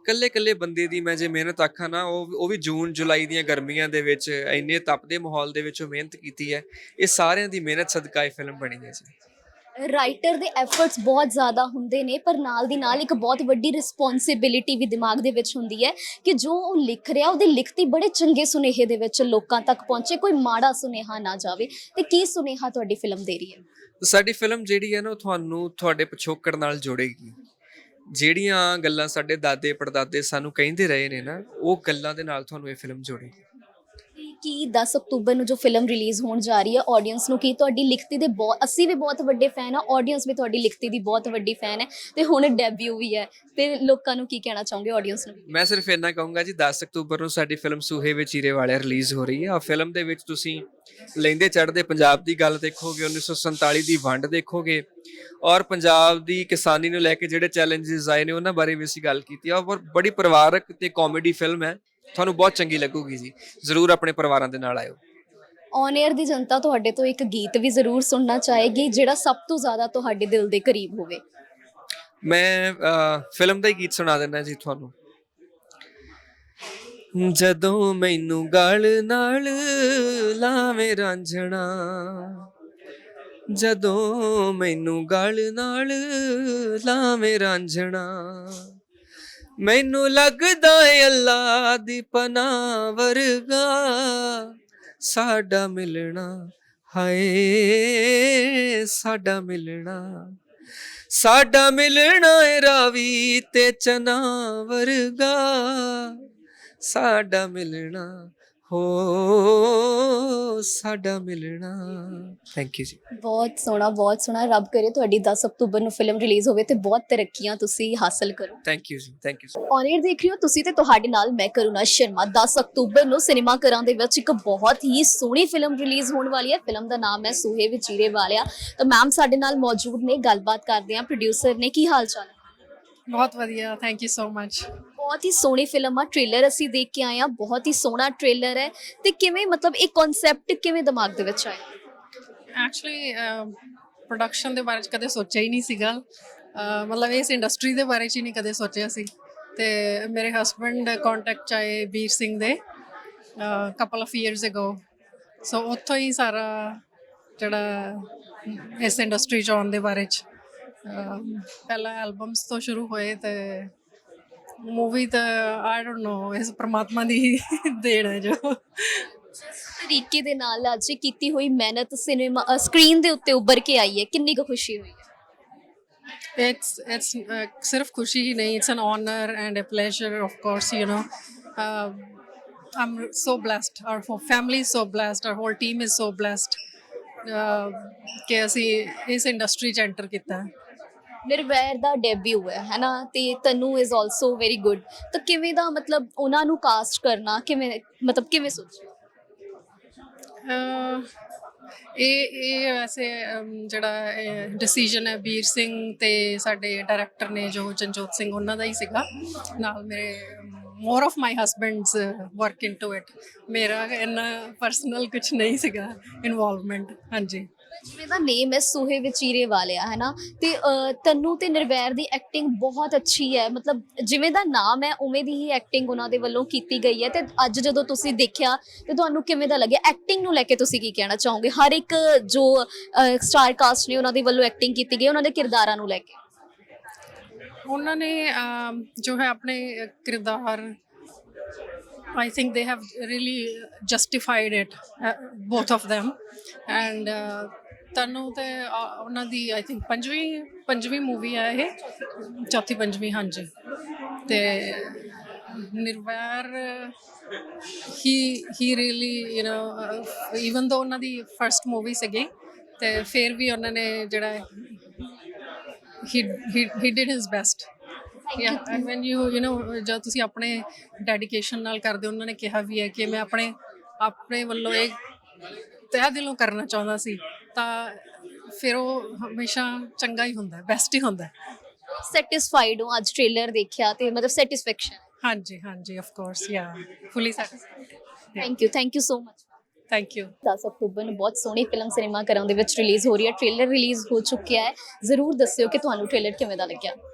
ਕੱਲੇ ਕੱਲੇ ਬੰਦੇ ਦੀ ਮੈਂ ਜੇ ਮਿਹਨਤ ਆਖਾਂ ਨਾ, ਉਹ ਉਹ ਵੀ ਜੂਨ, ਜੁਲਾਈ ਦੀਆਂ ਗਰਮੀਆਂ ਦੇ ਵਿੱਚ ਇੰਨੇ ਤਪਦੇ ਮਾਹੌਲ ਦੇ ਵਿੱਚ ਉਹ ਮਿਹਨਤ ਕੀਤੀ ਹੈ। ਇਹ ਸਾਰਿਆਂ ਦੀ ਮਿਹਨਤ ਸਦਕਾ ਇਹ ਫਿਲਮ ਬਣੀ ਹੈ ਜੀ। ਰਾਈਟਰ ਦੇ ਐਫਰਟਸ ਬਹੁਤ ਜ਼ਿਆਦਾ ਹੁੰਦੇ ਨੇ, ਪਰ ਨਾਲ ਦੀ ਨਾਲ ਇੱਕ ਬਹੁਤ ਵੱਡੀ ਰਿਸਪੌਂਸਿਬਿਲਿਟੀ ਵੀ ਦਿਮਾਗ ਦੇ ਵਿੱਚ ਹੁੰਦੀ ਹੈ ਕਿ ਜੋ ਉਹ ਲਿਖ ਰਿਹਾ, ਉਹਦੀ ਲਿਖਤੀ ਬੜੇ ਚੰਗੇ ਸੁਨੇਹੇ ਦੇ ਵਿੱਚ ਲੋਕਾਂ ਤੱਕ ਪਹੁੰਚੇ, ਕੋਈ ਮਾੜਾ ਸੁਨੇਹਾ ਨਾ ਜਾਵੇ। ਤੇ ਕੀ ਸੁਨੇਹਾ ਤੁਹਾਡੀ ਫਿਲਮ ਦੇ ਰਹੀ ਹੈ? ਸਾਡੀ ਫਿਲਮ ਜਿਹੜੀ ਹੈ ਨਾ, ਉਹ ਤੁਹਾਨੂੰ ਤੁਹਾਡੇ ਪਿਛੋਕੜ ਨਾਲ ਜੋੜੇਗੀ। ਜਿਹੜੀਆਂ ਗੱਲਾਂ ਸਾਡੇ ਦਾਦੇ ਪੜਦਾਦੇ ਸਾਨੂੰ ਕਹਿੰਦੇ ਰਹੇ ਨੇ ਨਾ, ਉਹ ਗੱਲਾਂ ਦੇ ਨਾਲ ਤੁਹਾਨੂੰ ਇਹ ਫਿਲਮ ਜੋੜੇਗੀ। ਕਿ 10 ਅਕਤੂਬਰ ਨੂੰ ਜੋ ਫਿਲਮ ਰਿਲੀਜ਼ ਹੋਣ ਜਾ ਰਹੀ ਹੈ ਆਡੀਅנס ਨੂੰ, ਕੀ ਤੁਹਾਡੀ ਲਿਖਤੀ ਦੇ ਬਹੁਤ, ਅਸੀਂ ਵੀ ਬਹੁਤ ਵੱਡੇ ਫੈਨ ਆ ਆਡੀਅנס ਵੀ ਤੁਹਾਡੀ ਲਿਖਤੀ ਦੀ ਬਹੁਤ ਵੱਡੀ ਫੈਨ ਹੈ ਤੇ ਹੁਣ ਡੈਬਿਊ ਵੀ ਹੈ। ਤੇ ਲੋਕਾਂ ਨੂੰ ਕੀ ਕਹਿਣਾ ਚਾਹੋਗੇ ਆਡੀਅנס ਨੂੰ? ਮੈਂ ਸਿਰਫ ਇੰਨਾ ਕਹੂੰਗਾ ਜੀ 10 ਅਕਤੂਬਰ ਨੂੰ ਸਾਡੀ ਫਿਲਮ ਸੂਹੇ ਵਿੱਚ ਹੀਰੇ ਵਾਲਿਆ ਰਿਲੀਜ਼ ਹੋ ਰਹੀ ਹੈ। ਆ ਫਿਲਮ ਦੇ ਵਿੱਚ ਤੁਸੀਂ ਲੈਂਦੇ ਚੜਦੇ ਪੰਜਾਬ ਦੀ ਗੱਲ ਦੇਖੋਗੇ 1947 ਦੀ ਵੰਡ ਦੇਖੋਗੇ ਔਰ ਪੰਜਾਬ ਦੀ ਕਿਸਾਨੀ ਨੂੰ ਲੈ ਕੇ ਜਿਹੜੇ ਚੈਲੰਜਸ ਆਏ ਨੇ, ਉਹਨਾਂ ਬਾਰੇ ਵੀ ਅਸੀਂ ਗੱਲ ਕੀਤੀ ਆ ਔਰ ਬੜੀ ਪਰਿਵਾਰਕ ਤੇ ਕਾਮੇਡੀ ਫਿਲਮ ਹੈ। ਤੁਹਾਨੂੰ ਬਹੁਤ ਚੰਗੀ ਲੱਗੂਗੀ ਜੀ। ਜ਼ਰੂਰ ਆਪਣੇ ਪਰਿਵਾਰਾਂ ਦੇ ਨਾਲ ਆਇਓ। ਔਨ 에ਅਰ ਦੀ ਜਨਤਾ ਤੁਹਾਡੇ ਤੋਂ ਇੱਕ ਗੀਤ ਵੀ ਜ਼ਰੂਰ ਸੁਣਨਾ ਚਾਹੇਗੀ ਜਿਹੜਾ ਸਭ ਤੋਂ ਜ਼ਿਆਦਾ ਤੁਹਾਡੇ ਦਿਲ ਦੇ ਕਰੀਬ ਹੋਵੇ। ਮੈਂ ਫਿਲਮ ਦਾ ਹੀ ਗੀਤ ਸੁਣਾ ਦਿੰਦਾ ਜੀ ਤੁਹਾਨੂੰ। ਜਦੋਂ ਮੈਨੂੰ ਗਲ ਨਾਲ ਲਾਵੇਂ ਰਾਂਝਣਾ ਜਦੋਂ ਮੈਨੂੰ ਗਲ ਨਾਲ ਲਾਵੇਂ ਰਾਂਝਣਾ ਮੈਨੂੰ ਲੱਗਦਾ ਏ ਅੱਲਾ ਦੀ ਪਨਾਹ ਵਰਗਾ। ਸਾਡਾ ਮਿਲਣਾ ਹਾਏ, ਸਾਡਾ ਮਿਲਣਾ। ਸਾਡਾ ਮਿਲਣਾ ਏ ਰਾਵੀ ਤੇ ਚਨਾ ਵਰਗਾ। ਸਾਡਾ ਮਿਲਣਾ ਹੋ ਸਾਡਾ ਮਿਲਣਾ। ਥੈਂਕ ਯੂ ਜੀ। ਬਹੁਤ ਸੋਹਣਾ ਬਹੁਤ ਸੋਹਣਾ। ਰੱਬ ਕਰੇ ਤੁਹਾਡੀ 10 ਅਕਤੂਬਰ ਨੂੰ ਫਿਲਮ ਰਿਲੀਜ਼ ਹੋਵੇ ਤੇ ਬਹੁਤ ਤਰੱਕੀਆਂ ਤੁਸੀਂ ਹਾਸਲ ਕਰੋ। Thank you ji thank you on air ਦੇਖ ਰਹੇ ਹੋ ਤੁਸੀਂ ਤੇ ਤੁਹਾਡੇ ਨਾਲ ਮੈਂ ਕਰੁਣਾ ਸ਼ਰਮਾ। 10 ਅਕਤੂਬਰ ਨੂੰ ਸਿਨੇਮਾ ਘਰਾਂ ਦੇ ਵਿੱਚ ਇੱਕ ਬਹੁਤ ਹੀ ਸੋਹਣੀ ਫਿਲਮ ਰਿਲੀਜ਼ ਹੋਣ ਵਾਲੀ ਹੈ। ਫਿਲਮ ਦਾ ਨਾਮ ਹੈ ਸੂਹੇ ਵਿਚੀਰੇ ਵਾਲਿਆ। ਤਾਂ ਮੈਮ ਸਾਡੇ ਨਾਲ ਮੌਜੂਦ ਨੇ ਗੱਲਬਾਤ ਕਰਦੇ ਹਾਂ। ਪ੍ਰੋਡਿਊਸਰ ਨੇ ਕੀ ਹਾਲ ਚਾਲ ਬਹੁਤ ਵਧੀਆ ਥੈਂਕ ਯੂ ਸੋ ਮਚ ਬਹੁਤ ਹੀ ਸੋਹਣੀ ਫਿਲਮ ਆ ਟ੍ਰੇਲਰ ਅਸੀਂ ਦੇਖ ਕੇ ਆਏ ਆ ਬਹੁਤ ਹੀ ਸੋਹਣਾ ਟ੍ਰੇਲਰ ਹੈ। ਤੇ ਕਿਵੇਂ ਮਤਲਬ ਇਹ ਕਨਸੈਪਟ ਕਿਵੇਂ ਦਿਮਾਗ ਦੇ ਵਿੱਚ ਆਇਆ? ਐਕਚੁਅਲੀ ਪ੍ਰੋਡਕਸ਼ਨ ਦੇ ਬਾਰੇ ਚ ਕਦੇ ਸੋਚਿਆ ਹੀ ਨਹੀਂ ਸੀਗਾ। ਅਹ ਮਤਲਬ ਇਸ ਇੰਡਸਟਰੀ ਦੇ ਬਾਰੇ ਚ ਹੀ ਨਹੀਂ ਕਦੇ ਸੋਚਿਆ ਸੀ। ਤੇ ਮੇਰੇ ਹਸਬੰਡ ਕੰਟੈਕਟ ਚ ਆਏ ਵੀਰ ਸਿੰਘ ਦੇ couple of years ago so ਉੱਥੋਂ ਹੀ ਸਾਰਾ ਜਿਹੜਾ ਇਸ ਇੰਡਸਟਰੀ ਚ ਆਉਣ ਦੇ ਬਾਰੇ ਚ ਅਹ ਪਹਿਲਾਂ ਐਲਬਮਸ ਤੋਂ ਸ਼ੁਰੂ ਹੋਏ ਤੇ ਮੂਵੀ ਤਾਂ ਆਈ ਡੋਨਟ ਨੋ ਇਸ ਪ੍ਰਮਾਤਮਾ ਦੀ ਹੀ ਦੇਣ ਹੈ ਜੋ ਤਰੀਕੇ ਦੇ ਨਾਲ ਅੱਜ ਇਹ ਕੀਤੀ ਹੋਈ ਮਿਹਨਤ ਸਿਨੇਮਾ ਸਕਰੀਨ ਦੇ ਉੱਤੇ ਉੱਭਰ ਕੇ ਆਈ ਹੈ ਕਿੰਨੀ ਕੁ ਖੁਸ਼ੀ ਹੋਈ ਹੈ it's it's uh, सिर्फ खुशी ही नहीं it's an honor and a pleasure of course you know uh, i'm so blessed our whole family is so blessed our whole team is so blessed uh, ਕਿ ਅਸੀਂ ਇਸ ਇੰਡਸਟਰੀ ਚ ਐਂਟਰ ਕੀਤਾ ਹੈ ਨਿਰਵੈਰ ਦਾ ਡੈਬਿਊ ਹੈ ਹੈਨਾ? ਤੇ Tanu is also very good ਤਾਂ ਕਿਵੇਂ ਦਾ ਮਤਲਬ ਉਹਨਾਂ ਨੂੰ ਕਾਸਟ ਕਰਨਾ? ਕਿਵੇਂ, ਮਤਲਬ ਕਿਵੇਂ ਸੋਚਿਆ? ਇਹ ਇਹ ਵੈਸੇ ਜਿਹੜਾ ਡਿਸੀਜਨ ਹੈ ਵੀਰ ਸਿੰਘ ਤੇ ਸਾਡੇ ਡਾਇਰੈਕਟਰ ਨੇ ਜੋ ਜੰਜੋਤ ਸਿੰਘ, ਉਹਨਾਂ ਦਾ ਹੀ ਸੀਗਾ। ਨਾਲ ਮੇਰੇ more of my husband's work into it ਮੇਰਾ ਇੰਨਾ ਪਰਸਨਲ ਕੁਝ ਨਹੀਂ ਸੀਗਾ ਇਨਵੋਲਵਮੈਂਟ ਹਾਂਜੀ। ਜਿਵੇਂ ਦਾ ਨੇਮ ਹੈ ਸੂਹੇ ਵਿਚੀਰੇ ਵਾਲਿਆ ਹੈ ਨਾ ਤੇ ਅਹ, ਤਨੂੰ ਤੇ ਨਿਰਵੈਰ ਦੀ ਐਕਟਿੰਗ ਬਹੁਤ ਅੱਛੀ ਹੈ। ਮਤਲਬ ਜਿਵੇਂ ਦਾ ਨਾਮ ਹੈ ਉਵੇਂ ਦੀ ਹੀ ਐਕਟਿੰਗ ਉਹਨਾਂ ਦੇ ਵੱਲੋਂ ਕੀਤੀ ਗਈ ਹੈ। ਤੇ ਅੱਜ ਜਦੋਂ ਤੁਸੀਂ ਦੇਖਿਆ ਤੇ ਤੁਹਾਨੂੰ ਕਿਵੇਂ ਦਾ ਲੱਗਿਆ? ਐਕਟਿੰਗ ਨੂੰ ਲੈ ਕੇ ਤੁਸੀਂ ਕੀ ਕਹਿਣਾ ਚਾਹੋਗੇ? ਹਰ ਇੱਕ ਜੋ ਸਟਾਰ ਕਾਸਟ ਨੇ ਉਹਨਾਂ ਦੇ ਵੱਲੋਂ ਐਕਟਿੰਗ ਕੀਤੀ ਗਈ ਉਹਨਾਂ ਦੇ ਕਿਰਦਾਰਾਂ ਨੂੰ ਲੈ ਕੇ। ਉਹਨਾਂ ਨੇ ਅਮ, ਜੋ ਹੈ ਆਪਣੇ ਕਿਰਦਾਰ I think they have really justified it, uh, both them. And ਤਨੂੰ ਤੇ uh, ਉਹਨਾਂ ਦੀ ਆਈ ਥਿੰਕ ਪੰਜਵੀਂ ਪੰਜਵੀਂ ਮੂਵੀ ਹੈ ਇਹ। ਚੌਥੀ ਪੰਜਵੀਂ ਹਾਂਜੀ। ਤੇ ਨਿਰਵੈਰ ਹੀ ਹੀ really you know even though ਉਹਨਾਂ ਦੀ ਫਰਸਟ ਮੂਵੀ ਸੀਗੀ ਤੇ ਫਿਰ ਵੀ ਉਹਨਾਂ ਨੇ ਜਿਹੜਾ he he did his best yeah and when you you know ਜਦ ਤੁਸੀਂ ਆਪਣੇ ਡੈਡੀਕੇਸ਼ਨ ਨਾਲ ਕਰਦੇ ਹੋ ਉਹਨਾਂ ਨੇ ਕਿਹਾ ਵੀ ਹੈ ਕਿ ਮੈਂ ਆਪਣੇ ਆਪਣੇ ਵੱਲੋਂ ਇਹ ਤਹਿ ਦਿਲੋਂ ਕਰਨਾ ਚਾਹੁੰਦਾ ਸੀ। ਤਾਂ ਫਿਰ ਉਹ ਹਮੇਸ਼ਾ ਚੰਗਾ ਹੀ ਹੁੰਦਾ ਬੈਸਟ ਹੀ ਹੁੰਦਾ। ਸੈਟੀਸਫਾਈਡ ਹੋ ਅੱਜ ਟ੍ਰੇਲਰ ਦੇਖਿਆ ਤੇ ਮਤਲਬ ਸੈਟੀਸਫੈਕਸ਼ਨ ਹਾਂਜੀ ਹਾਂਜੀ of course yeah fully satisfied thank you thank you so much thank you 10 ਅਕਤੂਬਰ ਨੂੰ ਬਹੁਤ ਸੋਹਣੀ ਫਿਲਮ ਸਿਨੇਮਾ ਘਰਾਂ ਦੇ ਵਿੱਚ ਰਿਲੀਜ਼ ਹੋ ਰਹੀ ਹੈ। ਟ੍ਰੇਲਰ ਰਿਲੀਜ਼ ਹੋ ਚੁੱਕਿਆ ਹੈ। ਜ਼ਰੂਰ ਦੱਸਿਓ ਕਿ ਤੁਹਾਨੂੰ ਟ੍ਰੇਲਰ ਕਿਵੇਂ ਦਾ ਲੱਗਿਆ।